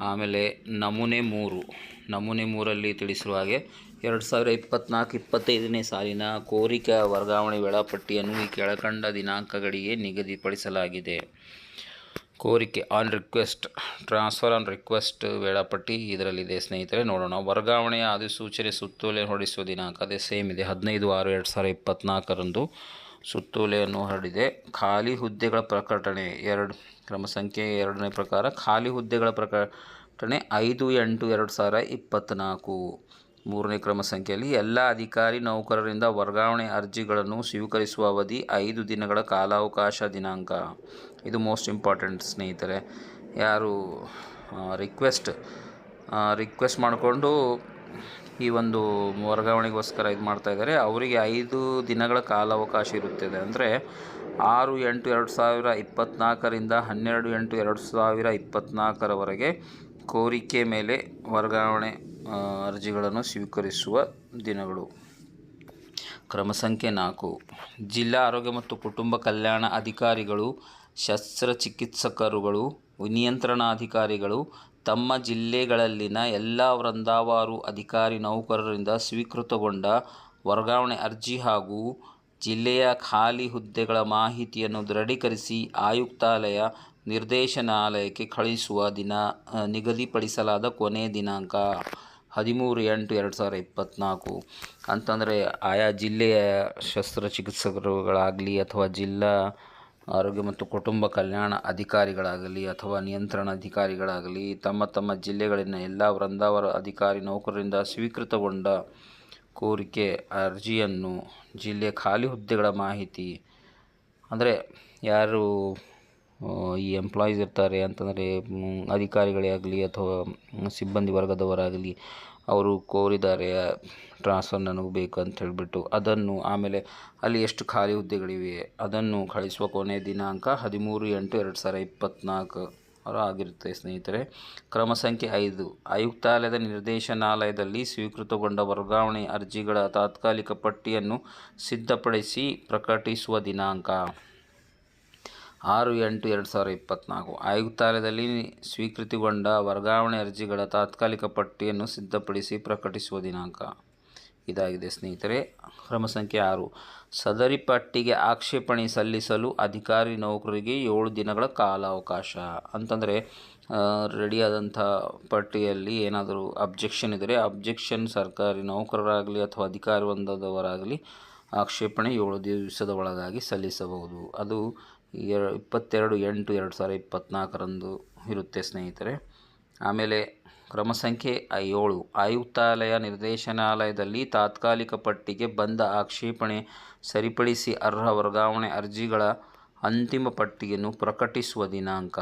ಆಮೇಲೆ ನಮೂನೆ ಮೂರು. ನಮೂನೆ ಮೂರಲ್ಲಿ ತಿಳಿಸಿರುವ ಹಾಗೆ ಎರಡು ಸಾವಿರ ಇಪ್ಪತ್ತ್ನಾಲ್ಕು ಇಪ್ಪತ್ತೈದನೇ ಸಾಲಿನ ಕೋರಿಕೆ ವರ್ಗಾವಣೆ ವೇಳಾಪಟ್ಟಿಯನ್ನು ಈ ಕೆಳಕಂಡ ದಿನಾಂಕಗಳಿಗೆ ನಿಗದಿಪಡಿಸಲಾಗಿದೆ. ಕೋರಿಕೆ on request transfer on request ವೇಳಾಪಟ್ಟಿ ಇದರಲ್ಲಿದೆ ಸ್ನೇಹಿತರೆ, ನೋಡೋಣ. ವರ್ಗಾವಣೆಯ ಅಧಿಸೂಚನೆ ಸುತ್ತೋಲೆ ಹೊರಡಿಸುವ ದಿನಾಂಕ ಅದೇ ಸೇಮ್ ಇದೆ. ಹದಿನೈದು ಆರು ಎರಡು ಸಾವಿರ ಇಪ್ಪತ್ತ್ನಾಲ್ಕರಂದು ಸುತ್ತೋಲೆಯನ್ನು ಹೊರಡಿದೆ. ಖಾಲಿ ಹುದ್ದೆಗಳ ಪ್ರಕಟಣೆ ಎರಡು, ಕ್ರಮ ಸಂಖ್ಯೆ ಎರಡನೇ ಪ್ರಕಾರ ಖಾಲಿ ಹುದ್ದೆಗಳ ಪ್ರಕಟಣೆ ಐದು ಎಂಟು ಎರಡು ಸಾವಿರ ಇಪ್ಪತ್ತ್ನಾಲ್ಕು ಮೂರನೇ ಕ್ರಮ ಸಂಖ್ಯೆಯಲ್ಲಿ ಎಲ್ಲ ಅಧಿಕಾರಿ ನೌಕರರಿಂದ ವರ್ಗಾವಣೆ ಅರ್ಜಿಗಳನ್ನು ಸ್ವೀಕರಿಸುವ ಅವಧಿ ಐದು ದಿನಗಳ ಕಾಲಾವಕಾಶ ದಿನಾಂಕ. ಇದು ಮೋಸ್ಟ್ ಇಂಪಾರ್ಟೆಂಟ್ ಸ್ನೇಹಿತರೆ. ಯಾರು ರಿಕ್ವೆಸ್ಟ್ ರಿಕ್ವೆಸ್ಟ್ ಮಾಡಿಕೊಂಡು ಈ ಒಂದು ವರ್ಗಾವಣೆಗೋಸ್ಕರ ಇದು ಮಾಡ್ತಾ ಇದ್ದಾರೆ. ಅವರಿಗೆ ಐದು ದಿನಗಳ ಕಾಲಾವಕಾಶ ಇರುತ್ತದೆ. ಅಂದರೆ ಆರು ಎಂಟು ಎರಡು ಸಾವಿರ ಇಪ್ಪತ್ತ್ನಾಲ್ಕರಿಂದ ಹನ್ನೆರಡು ಎಂಟು ಎರಡು ಸಾವಿರ ಇಪ್ಪತ್ತ್ನಾಲ್ಕರವರೆಗೆ ಕೋರಿಕೆ ಮೇಲೆ ವರ್ಗಾವಣೆ ಅರ್ಜಿಗಳನ್ನು ಸ್ವೀಕರಿಸುವ ದಿನಗಳು. ಕ್ರಮ ಸಂಖ್ಯೆ ನಾಲ್ಕು. ಜಿಲ್ಲಾ ಆರೋಗ್ಯ ಮತ್ತು ಕುಟುಂಬ ಕಲ್ಯಾಣ ಅಧಿಕಾರಿಗಳು, ಶಸ್ತ್ರಚಿಕಿತ್ಸಕರುಗಳು, ನಿಯಂತ್ರಣಾಧಿಕಾರಿಗಳು, ತಮ್ಮ ಜಿಲ್ಲೆಗಳಲ್ಲಿನ ಎಲ್ಲ ವೃಂದಾವಾರು ಅಧಿಕಾರಿ ನೌಕರರಿಂದ ಸ್ವೀಕೃತಗೊಂಡ ವರ್ಗಾವಣೆ ಅರ್ಜಿ ಹಾಗೂ ಜಿಲ್ಲೆಯ ಖಾಲಿ ಹುದ್ದೆಗಳ ಮಾಹಿತಿಯನ್ನು ದೃಢೀಕರಿಸಿ ಆಯುಕ್ತಾಲಯ ನಿರ್ದೇಶನಾಲಯಕ್ಕೆ ಕಳುಹಿಸುವ ದಿನ ನಿಗದಿಪಡಿಸಲಾದ ಕೊನೆಯ ದಿನಾಂಕ ಹದಿಮೂರು ಎಂಟು ಎರಡು ಸಾವಿರ ಇಪ್ಪತ್ತ್ನಾಲ್ಕು ಅಂತಂದರೆ ಆಯಾ ಜಿಲ್ಲೆಯ ಶಸ್ತ್ರಚಿಕಿತ್ಸಕರುಗಳಾಗಲಿ ಅಥವಾ ಜಿಲ್ಲಾ ಆರೋಗ್ಯ ಮತ್ತು ಕುಟುಂಬ ಕಲ್ಯಾಣ ಅಧಿಕಾರಿಗಳಾಗಲಿ ಅಥವಾ ನಿಯಂತ್ರಣ ಅಧಿಕಾರಿಗಳಾಗಲಿ ತಮ್ಮ ತಮ್ಮ ಜಿಲ್ಲೆಗಳಿಂದ ಎಲ್ಲ ವೃಂದಾವರ ಅಧಿಕಾರಿ ನೌಕರರಿಂದ ಸ್ವೀಕೃತಗೊಂಡ ಕೋರಿಕೆ ಅರ್ಜಿಯನ್ನು ಜಿಲ್ಲೆಯ ಖಾಲಿ ಹುದ್ದೆಗಳ ಮಾಹಿತಿ, ಅಂದರೆ ಯಾರು ಈ ಎಂಪ್ಲಾಯೀಸ್ ಇರ್ತಾರೆ ಅಂತಂದರೆ ಅಧಿಕಾರಿಗಳೇ ಆಗಲಿ ಅಥವಾ ಸಿಬ್ಬಂದಿ ವರ್ಗದವರಾಗಲಿ, ಅವರು ಕೋರಿದ್ದಾರೆ ಟ್ರಾನ್ಸ್ಫರ್ ನನಗೆ ಬೇಕು ಅಂತ ಹೇಳಿಬಿಟ್ಟು. ಅದನ್ನು ಆಮೇಲೆ ಅಲ್ಲಿ ಎಷ್ಟು ಖಾಲಿ ಹುದ್ದೆಗಳಿವೆ, ಅದನ್ನು ಕಳಿಸುವ ಕೊನೆಯ ದಿನಾಂಕ ಹದಿಮೂರು ಎಂಟು ಎರಡು ಸಾವಿರ ಇಪ್ಪತ್ತ್ನಾಲ್ಕು ಆಗಿರುತ್ತೆ ಸ್ನೇಹಿತರೆ. ಕ್ರಮ ಸಂಖ್ಯೆ ಐದು. ಆಯುಕ್ತಾಲಯದ ನಿರ್ದೇಶನಾಲಯದಲ್ಲಿ ಸ್ವೀಕೃತಗೊಂಡ ವರ್ಗಾವಣೆ ಅರ್ಜಿಗಳ ತಾತ್ಕಾಲಿಕ ಪಟ್ಟಿಯನ್ನು ಸಿದ್ಧಪಡಿಸಿ ಪ್ರಕಟಿಸುವ ದಿನಾಂಕ. ಆರು ಎಂಟು ಎರಡು ಸಾವಿರ ಇಪ್ಪತ್ತ್ನಾಲ್ಕು. ಆಯುಕ್ತಾಲಯದಲ್ಲಿ ಸ್ವೀಕೃತಿಗೊಂಡ ವರ್ಗಾವಣೆ ಅರ್ಜಿಗಳ ತಾತ್ಕಾಲಿಕ ಪಟ್ಟಿಯನ್ನು ಸಿದ್ಧಪಡಿಸಿ ಪ್ರಕಟಿಸುವ ದಿನಾಂಕ ಇದಾಗಿದೆ. ಸ್ನೇಹಿತರೆ, ಕ್ರಮ ಸಂಖ್ಯೆ ಆರು. ಸದರಿ ಪಟ್ಟಿಗೆ ಆಕ್ಷೇಪಣೆ ಸಲ್ಲಿಸಲು ಅಧಿಕಾರಿ ನೌಕರರಿಗೆ ಏಳು ದಿನಗಳ ಕಾಲಾವಕಾಶ. ಅಂತಂದರೆ ರೆಡಿಯಾದಂಥ ಪಟ್ಟಿಯಲ್ಲಿ ಏನಾದರೂ ಅಬ್ಜೆಕ್ಷನ್ ಇದ್ದರೆ ಅಬ್ಜೆಕ್ಷನ್ ಸರ್ಕಾರಿ ನೌಕರರಾಗಲಿ ಅಥವಾ ಅಧಿಕಾರಿ ಹೊಂದದವರಾಗಲಿ ಆಕ್ಷೇಪಣೆ ಏಳು ದಿವಸದ ಒಳಗಾಗಿ ಸಲ್ಲಿಸಬಹುದು. ಅದು ಎರ ಇಪ್ಪತ್ತೆರಡು ಎಂಟು ಎರಡು ಸಾವಿರ ಇಪ್ಪತ್ತ್ನಾಲ್ಕರಂದು ಇರುತ್ತೆ ಸ್ನೇಹಿತರೆ. ಆಮೇಲೆ ಕ್ರಮ ಸಂಖ್ಯೆ ಏಳು. ಆಯುಕ್ತಾಲಯ ನಿರ್ದೇಶನಾಲಯದಲ್ಲಿ ತಾತ್ಕಾಲಿಕ ಪಟ್ಟಿಗೆ ಬಂದ ಆಕ್ಷೇಪಣೆ ಸರಿಪಡಿಸಿ ಅರ್ಹ ವರ್ಗಾವಣೆ ಅರ್ಜಿಗಳ ಅಂತಿಮ ಪಟ್ಟಿಯನ್ನು ಪ್ರಕಟಿಸುವ ದಿನಾಂಕ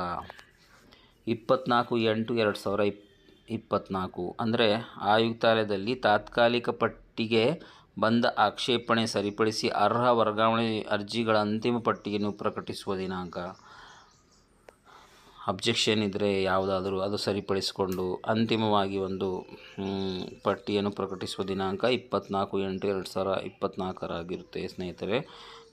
ಇಪ್ಪತ್ನಾಲ್ಕು ಎಂಟು ಎರಡು ಸಾವಿರ ಇಪ್ ಇಪ್ಪತ್ತ್ನಾಲ್ಕು ಅಂದರೆ ಆಯುಕ್ತಾಲಯದಲ್ಲಿ ತಾತ್ಕಾಲಿಕ ಪಟ್ಟಿಗೆ ಬಂದ ಆಕ್ಷೇಪಣೆ ಸರಿಪಡಿಸಿ ಅರ್ಹ ವರ್ಗಾವಣೆ ಅರ್ಜಿಗಳ ಅಂತಿಮ ಪಟ್ಟಿಯನ್ನು ಪ್ರಕಟಿಸುವ ದಿನಾಂಕ. ಅಬ್ಜೆಕ್ಷನ್ ಇದ್ದರೆ ಯಾವುದಾದರೂ ಅದು ಸರಿಪಡಿಸಿಕೊಂಡು ಅಂತಿಮವಾಗಿ ಒಂದು ಪಟ್ಟಿಯನ್ನು ಪ್ರಕಟಿಸುವ ದಿನಾಂಕ ಇಪ್ಪತ್ನಾಲ್ಕು ಎಂಟು ಎರಡು ಸಾವಿರ ಇಪ್ಪತ್ನಾಲ್ಕರಾಗಿರುತ್ತೆ ಸ್ನೇಹಿತರೆ.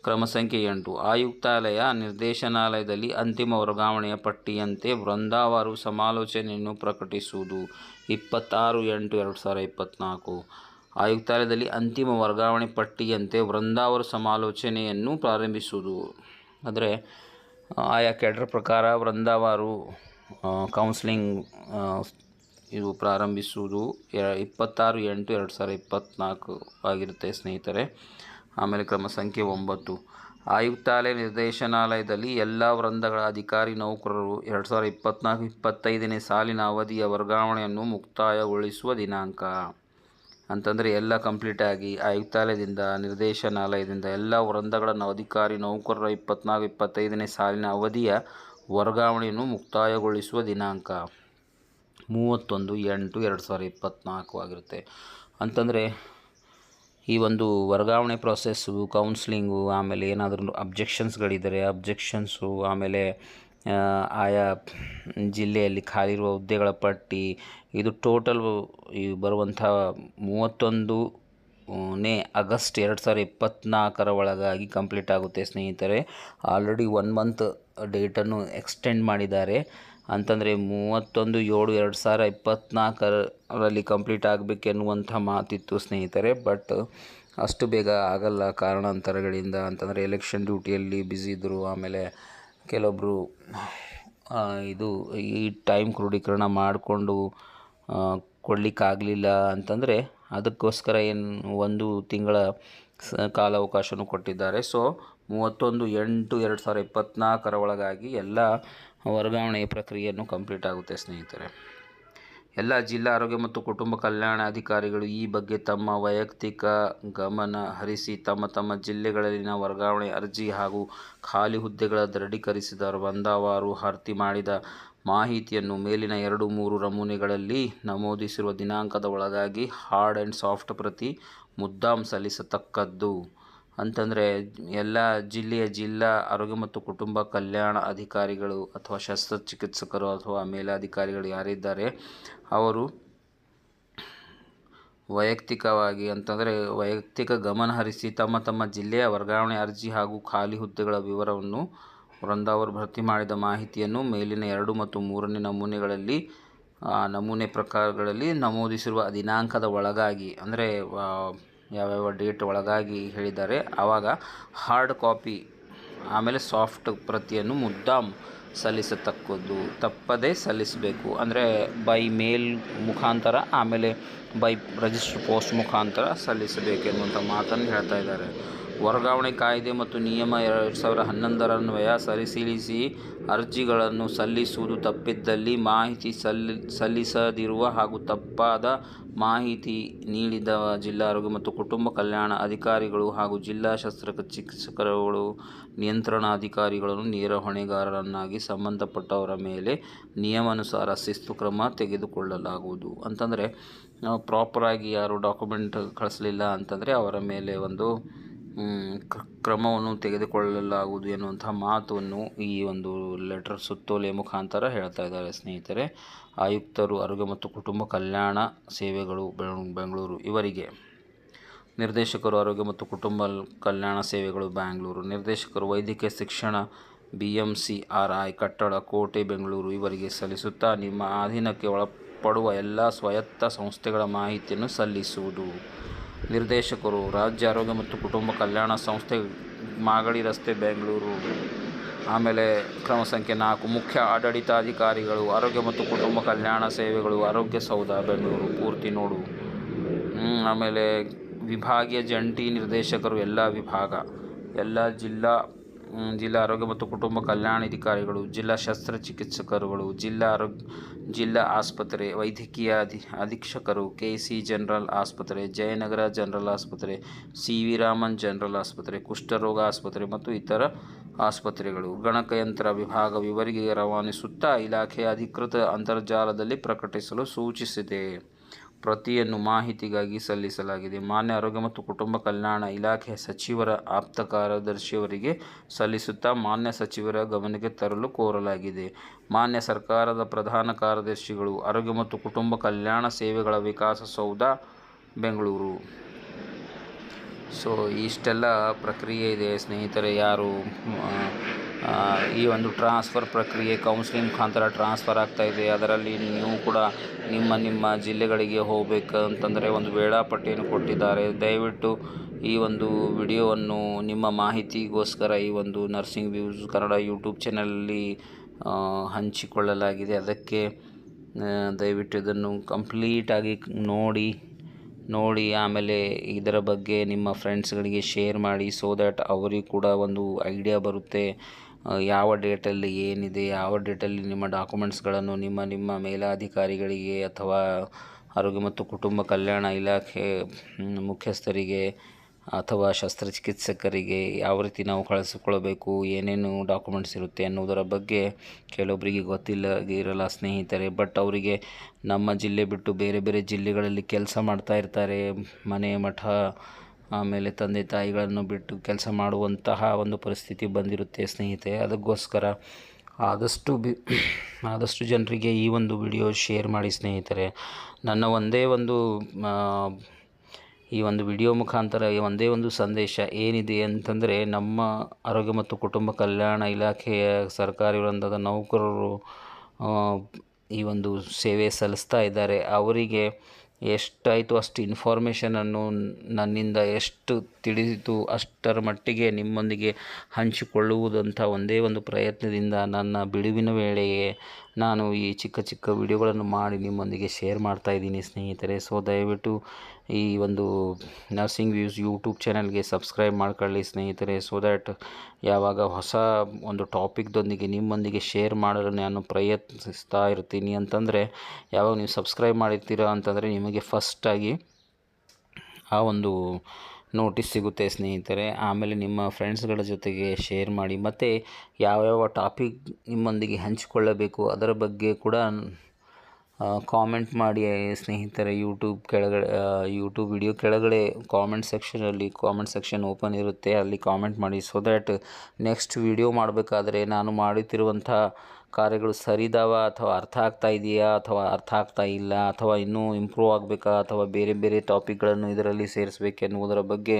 ಕ್ರಮ ಸಂಖ್ಯೆ ಎಂಟು. ಆಯುಕ್ತಾಲಯ ನಿರ್ದೇಶನಾಲಯದಲ್ಲಿ ಅಂತಿಮ ವರ್ಗಾವಣೆಯ ಪಟ್ಟಿಯಂತೆ ವೃಂದಾವಾರು ಸಮಾಲೋಚನೆಯನ್ನು ಪ್ರಕಟಿಸುವುದು ಇಪ್ಪತ್ತಾರು ಎಂಟು ಎರಡು ಸಾವಿರ ಇಪ್ಪತ್ತ್ನಾಲ್ಕು ಆಯುಕ್ತಾಲಯದಲ್ಲಿ ಅಂತಿಮ ವರ್ಗಾವಣೆ ಪಟ್ಟಿಯಂತೆ ವೃಂದಾವರ ಸಮಾಲೋಚನೆಯನ್ನು ಪ್ರಾರಂಭಿಸುವುದು. ಅಂದರೆ ಆಯಾ ಕೆಡರ್ ಪ್ರಕಾರ ವೃಂದಾವಾರು ಕೌನ್ಸಿಲಿಂಗ್ ಇದು ಪ್ರಾರಂಭಿಸುವುದು ಇಪ್ಪತ್ತಾರು ಎಂಟು ಎರಡು ಸಾವಿರ ಇಪ್ಪತ್ತ್ನಾಲ್ಕು ಆಗಿರುತ್ತೆ ಸ್ನೇಹಿತರೆ. ಆಮೇಲೆ ಕ್ರಮ ಸಂಖ್ಯೆ ಒಂಬತ್ತು. ಆಯುಕ್ತಾಲಯ ನಿರ್ದೇಶನಾಲಯದಲ್ಲಿ ಎಲ್ಲ ವೃಂದಗಳ ಅಧಿಕಾರಿ ನೌಕರರು ಎರಡು ಸಾವಿರ ಇಪ್ಪತ್ತ್ನಾಲ್ಕು ಇಪ್ಪತ್ತೈದನೇ ಸಾಲಿನ ಅವಧಿಯ ವರ್ಗಾವಣೆಯನ್ನು ಮುಕ್ತಾಯಗೊಳಿಸುವ ದಿನಾಂಕ. ಅಂತಂದರೆ ಎಲ್ಲ ಕಂಪ್ಲೀಟಾಗಿ ಆಯುಕ್ತಾಲಯದಿಂದ, ನಿರ್ದೇಶನಾಲಯದಿಂದ ಎಲ್ಲ ವೃಂದಗಳನ್ನು, ಅಧಿಕಾರಿ, ನೌಕರರ ಇಪ್ಪತ್ನಾಲ್ಕು, ಇಪ್ಪತ್ತೈದನೇ ಸಾಲಿನ ಅವಧಿಯ ವರ್ಗಾವಣೆಯನ್ನು ಮುಕ್ತಾಯಗೊಳಿಸುವ ದಿನಾಂಕ ಮೂವತ್ತೊಂದು ಎಂಟು ಎರಡು ಸಾವಿರ ಇಪ್ಪತ್ತ್ನಾಲ್ಕು ಆಗಿರುತ್ತೆ. ಅಂತಂದರೆ ಈ ಒಂದು ವರ್ಗಾವಣೆ ಪ್ರಾಸೆಸ್ಸು ಕೌನ್ಸಿಲಿಂಗು ಆಮೇಲೆ ಏನಾದರೂ ಅಬ್ಜೆಕ್ಷನ್ಸ್ಗಳಿದ್ದರೆ ಅಬ್ಜೆಕ್ಷನ್ಸು ಆಮೇಲೆ ಆಯಾ ಜಿಲ್ಲೆಯಲ್ಲಿ ಖಾಲಿ ಇರುವ ಹುದ್ದೆಗಳ ಪಟ್ಟಿ, ಇದು ಟೋಟಲ್ ಈ ಬರುವಂಥ ಮೂವತ್ತೊಂದು ನೇ ಆಗಸ್ಟ್ ಎರಡು ಸಾವಿರ ಇಪ್ಪತ್ತ್ನಾಲ್ಕರ ಒಳಗಾಗಿ ಕಂಪ್ಲೀಟ್ ಆಗುತ್ತೆ ಸ್ನೇಹಿತರೆ. ಆಲ್ರೆಡಿ ಒನ್ ಮಂತ್ ಡೇಟನ್ನು ಎಕ್ಸ್ಟೆಂಡ್ ಮಾಡಿದ್ದಾರೆ. ಅಂತಂದರೆ ಮೂವತ್ತೊಂದು ಏಳು ಎರಡು ಸಾವಿರ ಇಪ್ಪತ್ತ್ನಾಲ್ಕರಲ್ಲಿ ಕಂಪ್ಲೀಟ್ ಆಗಬೇಕೆನ್ನುವಂಥ ಮಾತಿತ್ತು ಸ್ನೇಹಿತರೆ. ಬಟ್ ಅಷ್ಟು ಬೇಗ ಆಗಲ್ಲ ಕಾರಣಾಂತರಗಳಿಂದ. ಅಂತಂದರೆ ಎಲೆಕ್ಷನ್ ಡ್ಯೂಟಿಯಲ್ಲಿ ಬ್ಯುಸಿ ಇದ್ದರು ಆಮೇಲೆ ಕೆಲವೊಬ್ಬರು ಇದು ಈ ಟೈಮ್ ಕ್ರೋಢೀಕರಣ ಮಾಡಿಕೊಂಡು ಕೊಡಲಿಕ್ಕಾಗಲಿಲ್ಲ ಅಂತಂದರೆ ಅದಕ್ಕೋಸ್ಕರ ಏನು ಒಂದು ತಿಂಗಳ ಸ, ಕಾಲಾವಕಾಶನೂ ಕೊಟ್ಟಿದ್ದಾರೆ. ಸೊ ಮೂವತ್ತೊಂದು ಎಂಟು ಎರಡು ಸಾವಿರ ಇಪ್ಪತ್ತ್ನಾಲ್ಕರ ಒಳಗಾಗಿ ಎಲ್ಲ ವರ್ಗಾವಣೆ ಪ್ರಕ್ರಿಯೆಯನ್ನು ಕಂಪ್ಲೀಟ್ ಆಗುತ್ತೆ ಸ್ನೇಹಿತರೆ. ಎಲ್ಲ ಜಿಲ್ಲಾ ಆರೋಗ್ಯ ಮತ್ತು ಕುಟುಂಬ ಕಲ್ಯಾಣಾಧಿಕಾರಿಗಳು ಈ ಬಗ್ಗೆ ತಮ್ಮ ವೈಯಕ್ತಿಕ ಗಮನ ಹರಿಸಿ ತಮ್ಮ ತಮ್ಮ ಜಿಲ್ಲೆಗಳಲ್ಲಿನ ವರ್ಗಾವಣೆ ಅರ್ಜಿ ಹಾಗೂ ಖಾಲಿ ಹುದ್ದೆಗಳ ದೃಢೀಕರಿಸಿದ ಬಂದಾವಾರು ಭರ್ತಿ ಮಾಡಿದ ಮಾಹಿತಿಯನ್ನು ಮೇಲಿನ ಎರಡು ಮೂರು ನಮೂನೆಗಳಲ್ಲಿ ನಮೂದಿಸಿರುವ ದಿನಾಂಕದ ಒಳಗಾಗಿ ಹಾರ್ಡ್ ಆ್ಯಂಡ್ ಸಾಫ್ಟ್ ಪ್ರತಿ ಮುದ್ದಾಂ ಸಲ್ಲಿಸತಕ್ಕದ್ದು. ಅಂತಂದರೆ ಎಲ್ಲ ಜಿಲ್ಲೆಯ ಜಿಲ್ಲಾ ಆರೋಗ್ಯ ಮತ್ತು ಕುಟುಂಬ ಕಲ್ಯಾಣ ಅಧಿಕಾರಿಗಳು ಅಥವಾ ಶಸ್ತ್ರಚಿಕಿತ್ಸಕರು ಅಥವಾ ಮೇಲಾಧಿಕಾರಿಗಳು ಯಾರಿದ್ದಾರೆ, ಅವರು ವೈಯಕ್ತಿಕವಾಗಿ ಅಂತಂದರೆ ವೈಯಕ್ತಿಕ ಗಮನ ಹರಿಸಿ ತಮ್ಮ ತಮ್ಮ ಜಿಲ್ಲೆಯ ವರ್ಗಾವಣೆ ಅರ್ಜಿ ಹಾಗೂ ಖಾಲಿ ಹುದ್ದೆಗಳ ವಿವರವನ್ನು ವೃಂದಾವರು ಭರ್ತಿ ಮಾಡಿದ ಮಾಹಿತಿಯನ್ನು ಮೇಲಿನ ಎರಡು ಮತ್ತು ಮೂರನೇ ನಮೂನೆಗಳಲ್ಲಿ ನಮೂನೆ ಪ್ರಕಾರಗಳಲ್ಲಿ ನಮೂದಿಸಿರುವ ದಿನಾಂಕದ ಒಳಗಾಗಿ, ಅಂದರೆ ಯಾವ್ಯಾವ ಡೇಟ್ ಒಳಗಾಗಿ ಹೇಳಿದ್ದಾರೆ. ಆವಾಗ ಹಾರ್ಡ್ ಕಾಪಿ, ಆಮೇಲೆ ಸಾಫ್ಟ್ ಪ್ರತಿಯನ್ನು ಮುದ್ದಾಮ್ ಸಲ್ಲಿಸತಕ್ಕದ್ದು, ತಪ್ಪದೇ ಸಲ್ಲಿಸಬೇಕು. ಅಂದರೆ ಬೈ ಮೇಲ್ ಮುಖಾಂತರ, ಆಮೇಲೆ ಬೈ ರಿಜಿಸ್ಟರ್ ಪೋಸ್ಟ್ ಮುಖಾಂತರ ಸಲ್ಲಿಸಬೇಕೆನ್ನುವಂಥ ಮಾತನ್ನು ಹೇಳ್ತಾ ಇದ್ದಾರೆ. ವರ್ಗಾವಣೆ ಕಾಯ್ದೆ ಮತ್ತು ನಿಯಮ ಎರಡು ಸಾವಿರ ಹನ್ನೊಂದರನ್ವಯ ಪರಿಶೀಲಿಸಿ ಅರ್ಜಿಗಳನ್ನು ಸಲ್ಲಿಸುವುದು ತಪ್ಪಿದ್ದಲ್ಲಿ ಮಾಹಿತಿ ಸಲ್ಲಿ, ಸಲ್ಲಿಸದಿರುವ ಹಾಗೂ ತಪ್ಪಾದ ಮಾಹಿತಿ ನೀಡಿದ ಜಿಲ್ಲಾ ಆರೋಗ್ಯ ಮತ್ತು ಕುಟುಂಬ ಕಲ್ಯಾಣ ಅಧಿಕಾರಿಗಳು ಹಾಗೂ ಜಿಲ್ಲಾ ಶಸ್ತ್ರಚಿಕಿತ್ಸಕರುಗಳು ನಿಯಂತ್ರಣಾಧಿಕಾರಿಗಳನ್ನು ನೇರ ಹೊಣೆಗಾರರನ್ನಾಗಿ ಸಂಬಂಧಪಟ್ಟವರ ಮೇಲೆ ನಿಯಮಾನುಸಾರ ಶಿಸ್ತು ಕ್ರಮ ತೆಗೆದುಕೊಳ್ಳಲಾಗುವುದು. ಅಂತಂದರೆ ಪ್ರಾಪರಾಗಿ ಯಾರು ಡಾಕ್ಯುಮೆಂಟ್ ಕಳಿಸಲಿಲ್ಲ ಅಂತಂದರೆ ಅವರ ಮೇಲೆ ಒಂದು ಕ್ರಮವನ್ನು ತೆಗೆದುಕೊಳ್ಳಲಾಗುವುದು ಎನ್ನುವಂತಹ ಮಾತನ್ನು ಈ ಒಂದು ಲೆಟರ್ ಸುತ್ತೋಲೆ ಮುಖಾಂತರ ಹೇಳ್ತಾ ಇದ್ದಾರೆ ಸ್ನೇಹಿತರೆ. ಆಯುಕ್ತರು, ಆರೋಗ್ಯ ಮತ್ತು ಕುಟುಂಬ ಕಲ್ಯಾಣ ಸೇವೆಗಳು ಬೆಂಗಳೂರು. ಇವರಿಗೆ ನಿರ್ದೇಶಕರು, ಆರೋಗ್ಯ ಮತ್ತು ಕುಟುಂಬ ಕಲ್ಯಾಣ ಸೇವೆಗಳು ಬ್ಯಾಂಗ್ಳೂರು ನಿರ್ದೇಶಕರು, ವೈದ್ಯಕೀಯ ಶಿಕ್ಷಣ B M C R I ಕಟ್ಟಡ, ಕೋಟೆ, ಬೆಂಗಳೂರು ಇವರಿಗೆ ಸಲ್ಲಿಸುತ್ತಾ ನಿಮ್ಮ ಅಧೀನಕ್ಕೆ ಒಳಪಡುವ ಎಲ್ಲ ಸ್ವಾಯತ್ತ ಸಂಸ್ಥೆಗಳ ಮಾಹಿತಿಯನ್ನು ಸಲ್ಲಿಸುವುದು. ನಿರ್ದೇಶಕರು, ರಾಜ್ಯ ಆರೋಗ್ಯ ಮತ್ತು ಕುಟುಂಬ ಕಲ್ಯಾಣ ಸಂಸ್ಥೆ, ಮಾಗಡಿ ರಸ್ತೆ, ಬೆಂಗಳೂರು. ಆಮೇಲೆ ಕ್ರಮ ಸಂಖ್ಯೆ ನಾಲ್ಕು, ಮುಖ್ಯ ಆಡಳಿತಾಧಿಕಾರಿಗಳು, ಆರೋಗ್ಯ ಮತ್ತು ಕುಟುಂಬ ಕಲ್ಯಾಣ ಸೇವೆಗಳು, ಆರೋಗ್ಯ ಸೌಧ, ಬೆಂಗಳೂರು. ಪೂರ್ತಿ ನೋಡು. ಆಮೇಲೆ ವಿಭಾಗೀಯ ಜಂಟಿ ನಿರ್ದೇಶಕರು, ಎಲ್ಲ ವಿಭಾಗ, ಎಲ್ಲ ಜಿಲ್ಲಾ ಜಿಲ್ಲಾ ಆರೋಗ್ಯ ಮತ್ತು ಕುಟುಂಬ ಕಲ್ಯಾಣಾಧಿಕಾರಿಗಳು ಜಿಲ್ಲಾ ಶಸ್ತ್ರಚಿಕಿತ್ಸಕರುಗಳು ಜಿಲ್ಲಾ ಆರೋಗ್ಯ ಜಿಲ್ಲಾ ಆಸ್ಪತ್ರೆ ವೈದ್ಯಕೀಯ ಅಧಿ, ಅಧೀಕ್ಷಕರು ಕೆ ಸಿ ಜನರಲ್ ಆಸ್ಪತ್ರೆ, ಜಯನಗರ ಜನರಲ್ ಆಸ್ಪತ್ರೆ, ಸಿ ವಿ ರಾಮನ್ ಜನರಲ್ ಆಸ್ಪತ್ರೆ, ಕುಷ್ಠರೋಗ ಆಸ್ಪತ್ರೆ ಮತ್ತು ಇತರ ಆಸ್ಪತ್ರೆಗಳು. ಗಣಕಯಂತ್ರ ವಿಭಾಗ ವಿವರಿಗೆ ರವಾನಿಸುತ್ತಾ ಇಲಾಖೆಯ ಅಧಿಕೃತ ಅಂತರ್ಜಾಲದಲ್ಲಿ ಪ್ರಕಟಿಸಲು ಸೂಚಿಸಿದೆ. ಪ್ರತಿಯನ್ನು ಮಾಹಿತಿಗಾಗಿ ಸಲ್ಲಿಸಲಾಗಿದೆ. ಮಾನ್ಯ ಆರೋಗ್ಯ ಮತ್ತು ಕುಟುಂಬ ಕಲ್ಯಾಣ ಇಲಾಖೆಯ ಸಚಿವರ ಆಪ್ತ ಕಾರ್ಯದರ್ಶಿಯವರಿಗೆ ಸಲ್ಲಿಸುತ್ತಾ ಮಾನ್ಯ ಸಚಿವರ ಗಮನಕ್ಕೆ ತರಲು ಕೋರಲಾಗಿದೆ. ಮಾನ್ಯ ಸರ್ಕಾರದ ಪ್ರಧಾನ ಕಾರ್ಯದರ್ಶಿಗಳು ಆರೋಗ್ಯ ಮತ್ತು ಕುಟುಂಬ ಕಲ್ಯಾಣ ಸೇವೆಗಳ ವಿಕಾಸ ಸೌಧ, ಬೆಂಗಳೂರು. ಸೊ, ಇಷ್ಟೆಲ್ಲ ಪ್ರಕ್ರಿಯೆ ಇದೆ. ಸ್ನೇಹಿತರೆ, ಯಾರು ಈ ಒಂದು ಟ್ರಾನ್ಸ್ಫರ್ ಪ್ರಕ್ರಿಯೆ ಕೌನ್ಸಿಲಿಂಗ್ ಮುಖಾಂತರ ಟ್ರಾನ್ಸ್ಫರ್ ಆಗ್ತಾಯಿದೆ ಅದರಲ್ಲಿ ನೀವು ಕೂಡ ನಿಮ್ಮ ನಿಮ್ಮ ಜಿಲ್ಲೆಗಳಿಗೆ ಹೋಗಬೇಕು ಅಂತಂದರೆ ಒಂದು ವೇಳಾಪಟ್ಟಿಯನ್ನು ಕೊಟ್ಟಿದ್ದಾರೆ. ದಯವಿಟ್ಟು ಈ ಒಂದು ವಿಡಿಯೋವನ್ನು ನಿಮ್ಮ ಮಾಹಿತಿಗೋಸ್ಕರ ಈ ಒಂದು ನರ್ಸಿಂಗ್ ವ್ಯೂಸ್ ಕನ್ನಡ ಯೂಟ್ಯೂಬ್ ಚಾನಲಲ್ಲಿ ಹಂಚಿಕೊಳ್ಳಲಾಗಿದೆ. ಅದಕ್ಕೆ ದಯವಿಟ್ಟು ಇದನ್ನು ಕಂಪ್ಲೀಟಾಗಿ ನೋಡಿ ನೋಡಿ, ಆಮೇಲೆ ಇದರ ಬಗ್ಗೆ ನಿಮ್ಮ ಫ್ರೆಂಡ್ಸ್ಗಳಿಗೆ ಶೇರ್ ಮಾಡಿ ಸೋ ದ್ಯಾಟ್ ಅವರಿಗೆ ಕೂಡ ಒಂದು ಐಡಿಯಾ ಬರುತ್ತೆ. ಯಾವ ಡೇಟಲ್ಲಿ ಏನಿದೆ, ಯಾವ ಡೇಟಲ್ಲಿ ನಿಮ್ಮ ಡಾಕ್ಯುಮೆಂಟ್ಸ್ಗಳನ್ನು ನಿಮ್ಮ ನಿಮ್ಮ ಮೇಲಾಧಿಕಾರಿಗಳಿಗೆ ಅಥವಾ ಆರೋಗ್ಯ ಮತ್ತು ಕುಟುಂಬ ಕಲ್ಯಾಣ ಇಲಾಖೆ ಮುಖ್ಯಸ್ಥರಿಗೆ ಅಥವಾ ಶಸ್ತ್ರಚಿಕಿತ್ಸಕರಿಗೆ ಯಾವ ರೀತಿ ನಾವು ಕಳಿಸಿಕೊಳ್ಬೇಕು, ಏನೇನು ಡಾಕ್ಯುಮೆಂಟ್ಸ್ ಇರುತ್ತೆ ಅನ್ನೋದರ ಬಗ್ಗೆ ಕೆಲವೊಬ್ಬರಿಗೆ ಗೊತ್ತಿಲ್ಲ, ಇರಲ್ಲ ಸ್ನೇಹಿತರೆ. ಬಟ್ ಅವರಿಗೆ ನಮ್ಮ ಜಿಲ್ಲೆ ಬಿಟ್ಟು ಬೇರೆ ಬೇರೆ ಜಿಲ್ಲೆಗಳಲ್ಲಿ ಕೆಲಸ ಮಾಡ್ತಾ ಇರ್ತಾರೆ, ಮನೆ ಮಠ ಆಮೇಲೆ ತಂದೆ ತಾಯಿಗಳನ್ನು ಬಿಟ್ಟು ಕೆಲಸ ಮಾಡುವಂತಹ ಒಂದು ಪರಿಸ್ಥಿತಿ ಬಂದಿರುತ್ತೆ ಸ್ನೇಹಿತೆ ಅದಕ್ಕೋಸ್ಕರ ಆದಷ್ಟು ಬಿ [CLEARS THROAT] ಆದಷ್ಟು ಜನರಿಗೆ ಈ ಒಂದು ವಿಡಿಯೋ ಶೇರ್ ಮಾಡಿ ಸ್ನೇಹಿತರೆ. ನನ್ನ ಒಂದೇ ಒಂದು ಈ ಒಂದು ವಿಡಿಯೋ ಮುಖಾಂತರ ಒಂದೇ ಒಂದು ಸಂದೇಶ ಏನಿದೆ ಅಂತಂದರೆ, ನಮ್ಮ ಆರೋಗ್ಯ ಮತ್ತು ಕುಟುಂಬ ಕಲ್ಯಾಣ ಇಲಾಖೆಯ ಸರ್ಕಾರಿ ವೃಂದದ ನೌಕರರು ಈ ಒಂದು ಸೇವೆ ಸಲ್ಲಿಸ್ತಾ ಇದ್ದಾರೆ. ಅವರಿಗೆ ಎಷ್ಟಾಯಿತು ಅಷ್ಟು ಇನ್ಫಾರ್ಮೇಷನನ್ನು ನನ್ನಿಂದ ಎಷ್ಟು ತಿಳಿದಿತು ಅಷ್ಟರ ಮಟ್ಟಿಗೆ ನಿಮ್ಮೊಂದಿಗೆ ಹಂಚಿಕೊಳ್ಳುವುದಂಥ ಒಂದೇ ಒಂದು ಪ್ರಯತ್ನದಿಂದ ನನ್ನ ಬಿಡುವಿನ ವೇಳೆಗೆ ನಾನು ಈ ಚಿಕ್ಕ ಚಿಕ್ಕ ವಿಡಿಯೋಗಳನ್ನು ಮಾಡಿ ನಿಮ್ಮೊಂದಿಗೆ ಶೇರ್ ಮಾಡ್ತಾ ಇದ್ದೀನಿ ಸ್ನೇಹಿತರೆ. ಸೊ, ದಯವಿಟ್ಟು ಈ ಒಂದು ನರ್ಸಿಂಗ್ ವ್ಯೂಸ್ ಯೂಟ್ಯೂಬ್ ಚಾನಲ್ಗೆ ಸಬ್ಸ್ಕ್ರೈಬ್ ಮಾಡ್ಕೊಳ್ಳಿ ಸ್ನೇಹಿತರೆ. ಸೊ ದ್ಯಾಟ್ ಯಾವಾಗ ಹೊಸ ಒಂದು ಟಾಪಿಕ್ದೊಂದಿಗೆ ನಿಮ್ಮೊಂದಿಗೆ ಶೇರ್ ಮಾಡಲು ನಾನು ಪ್ರಯತ್ನಿಸ್ತಾ ಇರ್ತೀನಿ. ಅಂತಂದರೆ, ಯಾವಾಗ ನೀವು ಸಬ್ಸ್ಕ್ರೈಬ್ ಮಾಡಿರ್ತೀರಾ ಅಂತಂದರೆ ನಿಮಗೆ ಫಸ್ಟಾಗಿ ಆ ಒಂದು ನೋಟಿಸ್ ಸಿಗುತ್ತೆ ಸ್ನೇಹಿತರೆ. ಆಮೇಲೆ ನಿಮ್ಮ ಫ್ರೆಂಡ್ಸ್ಗಳ ಜೊತೆಗೆ ಶೇರ್ ಮಾಡಿ, ಮತ್ತು ಯಾವ್ಯಾವ ಟಾಪಿಕ್ ನಿಮ್ಮೊಂದಿಗೆ ಹಂಚಿಕೊಳ್ಳಬೇಕು ಅದರ ಬಗ್ಗೆ ಕೂಡ ಕಾಮೆಂಟ್ ಮಾಡಿ ಸ್ನೇಹಿತರೆ. ಯೂಟ್ಯೂಬ್ ಕೆಳಗಡೆ ಯೂಟ್ಯೂಬ್ ವಿಡಿಯೋ ಕೆಳಗಡೆ ಕಾಮೆಂಟ್ ಸೆಕ್ಷನಲ್ಲಿ, ಕಾಮೆಂಟ್ ಸೆಕ್ಷನ್ ಓಪನ್ ಇರುತ್ತೆ. ಅಲ್ಲಿ ಕಾಮೆಂಟ್ ಮಾಡಿ. ಸೊ ದ್ಯಾಟ್ ನೆಕ್ಸ್ಟ್ ವಿಡಿಯೋ ಮಾಡಬೇಕಾದ್ರೆ ನಾನು ಮಾಡುತ್ತಿರುವಂಥ ಕಾರ್ಯಗಳು ಸರಿದಾವ ಅಥವಾ ಅರ್ಥ ಆಗ್ತಾ ಇದೆಯಾ ಅಥವಾ ಅರ್ಥ ಆಗ್ತಾ ಇಲ್ಲ ಅಥವಾ ಇನ್ನೂ ಇಂಪ್ರೂವ್ ಆಗಬೇಕಾ ಅಥವಾ ಬೇರೆ ಬೇರೆ ಟಾಪಿಕ್ಗಳನ್ನು ಇದರಲ್ಲಿ ಸೇರಿಸಬೇಕೆನ್ನುವುದರ ಬಗ್ಗೆ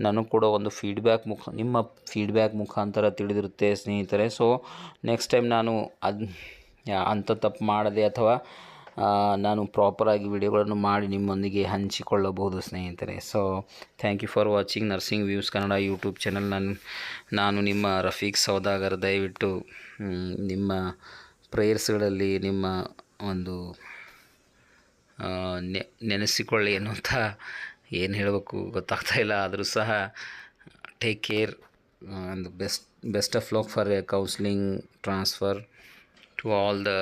ನನಗೆ ಕೂಡ ಒಂದು ಫೀಡ್ಬ್ಯಾಕ್ ಮುಖ, ನಿಮ್ಮ ಫೀಡ್ಬ್ಯಾಕ್ ಮುಖಾಂತರ ತಿಳಿದಿರುತ್ತೆ ಸ್ನೇಹಿತರೆ. ಸೊ ನೆಕ್ಸ್ಟ್ ಟೈಮ್ ನಾನು ಅದು ಅಂಥ ತಪ್ಪು ಮಾಡದೆ ಅಥವಾ ನಾನು ಪ್ರಾಪರಾಗಿ ವಿಡಿಯೋಗಳನ್ನು ಮಾಡಿ ನಿಮ್ಮೊಂದಿಗೆ ಹಂಚಿಕೊಳ್ಳಬಹುದು ಸ್ನೇಹಿತರೆ. So thank you for watching nursing views Kannada YouTube channel ನಾನು ನಾನು ನಿಮ್ಮ ರಫೀಕ್ ಸೌದಾಗರ್, ದಯವಿಟ್ಟು ನಿಮ್ಮ ಪ್ರೇಯರ್ಸ್ಗಳಲ್ಲಿ ನಿಮ್ಮ ಒಂದು ನೆನೆಸಿಕೊಳ್ಳಿ ಅನ್ನುವಂಥ ಏನು ಹೇಳಬೇಕು ಗೊತ್ತಾಗ್ತಾ ಇಲ್ಲ. ಆದರೂ ಸಹ take care and best best of luck for a counselling transfer to all the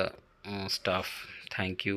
staff thank you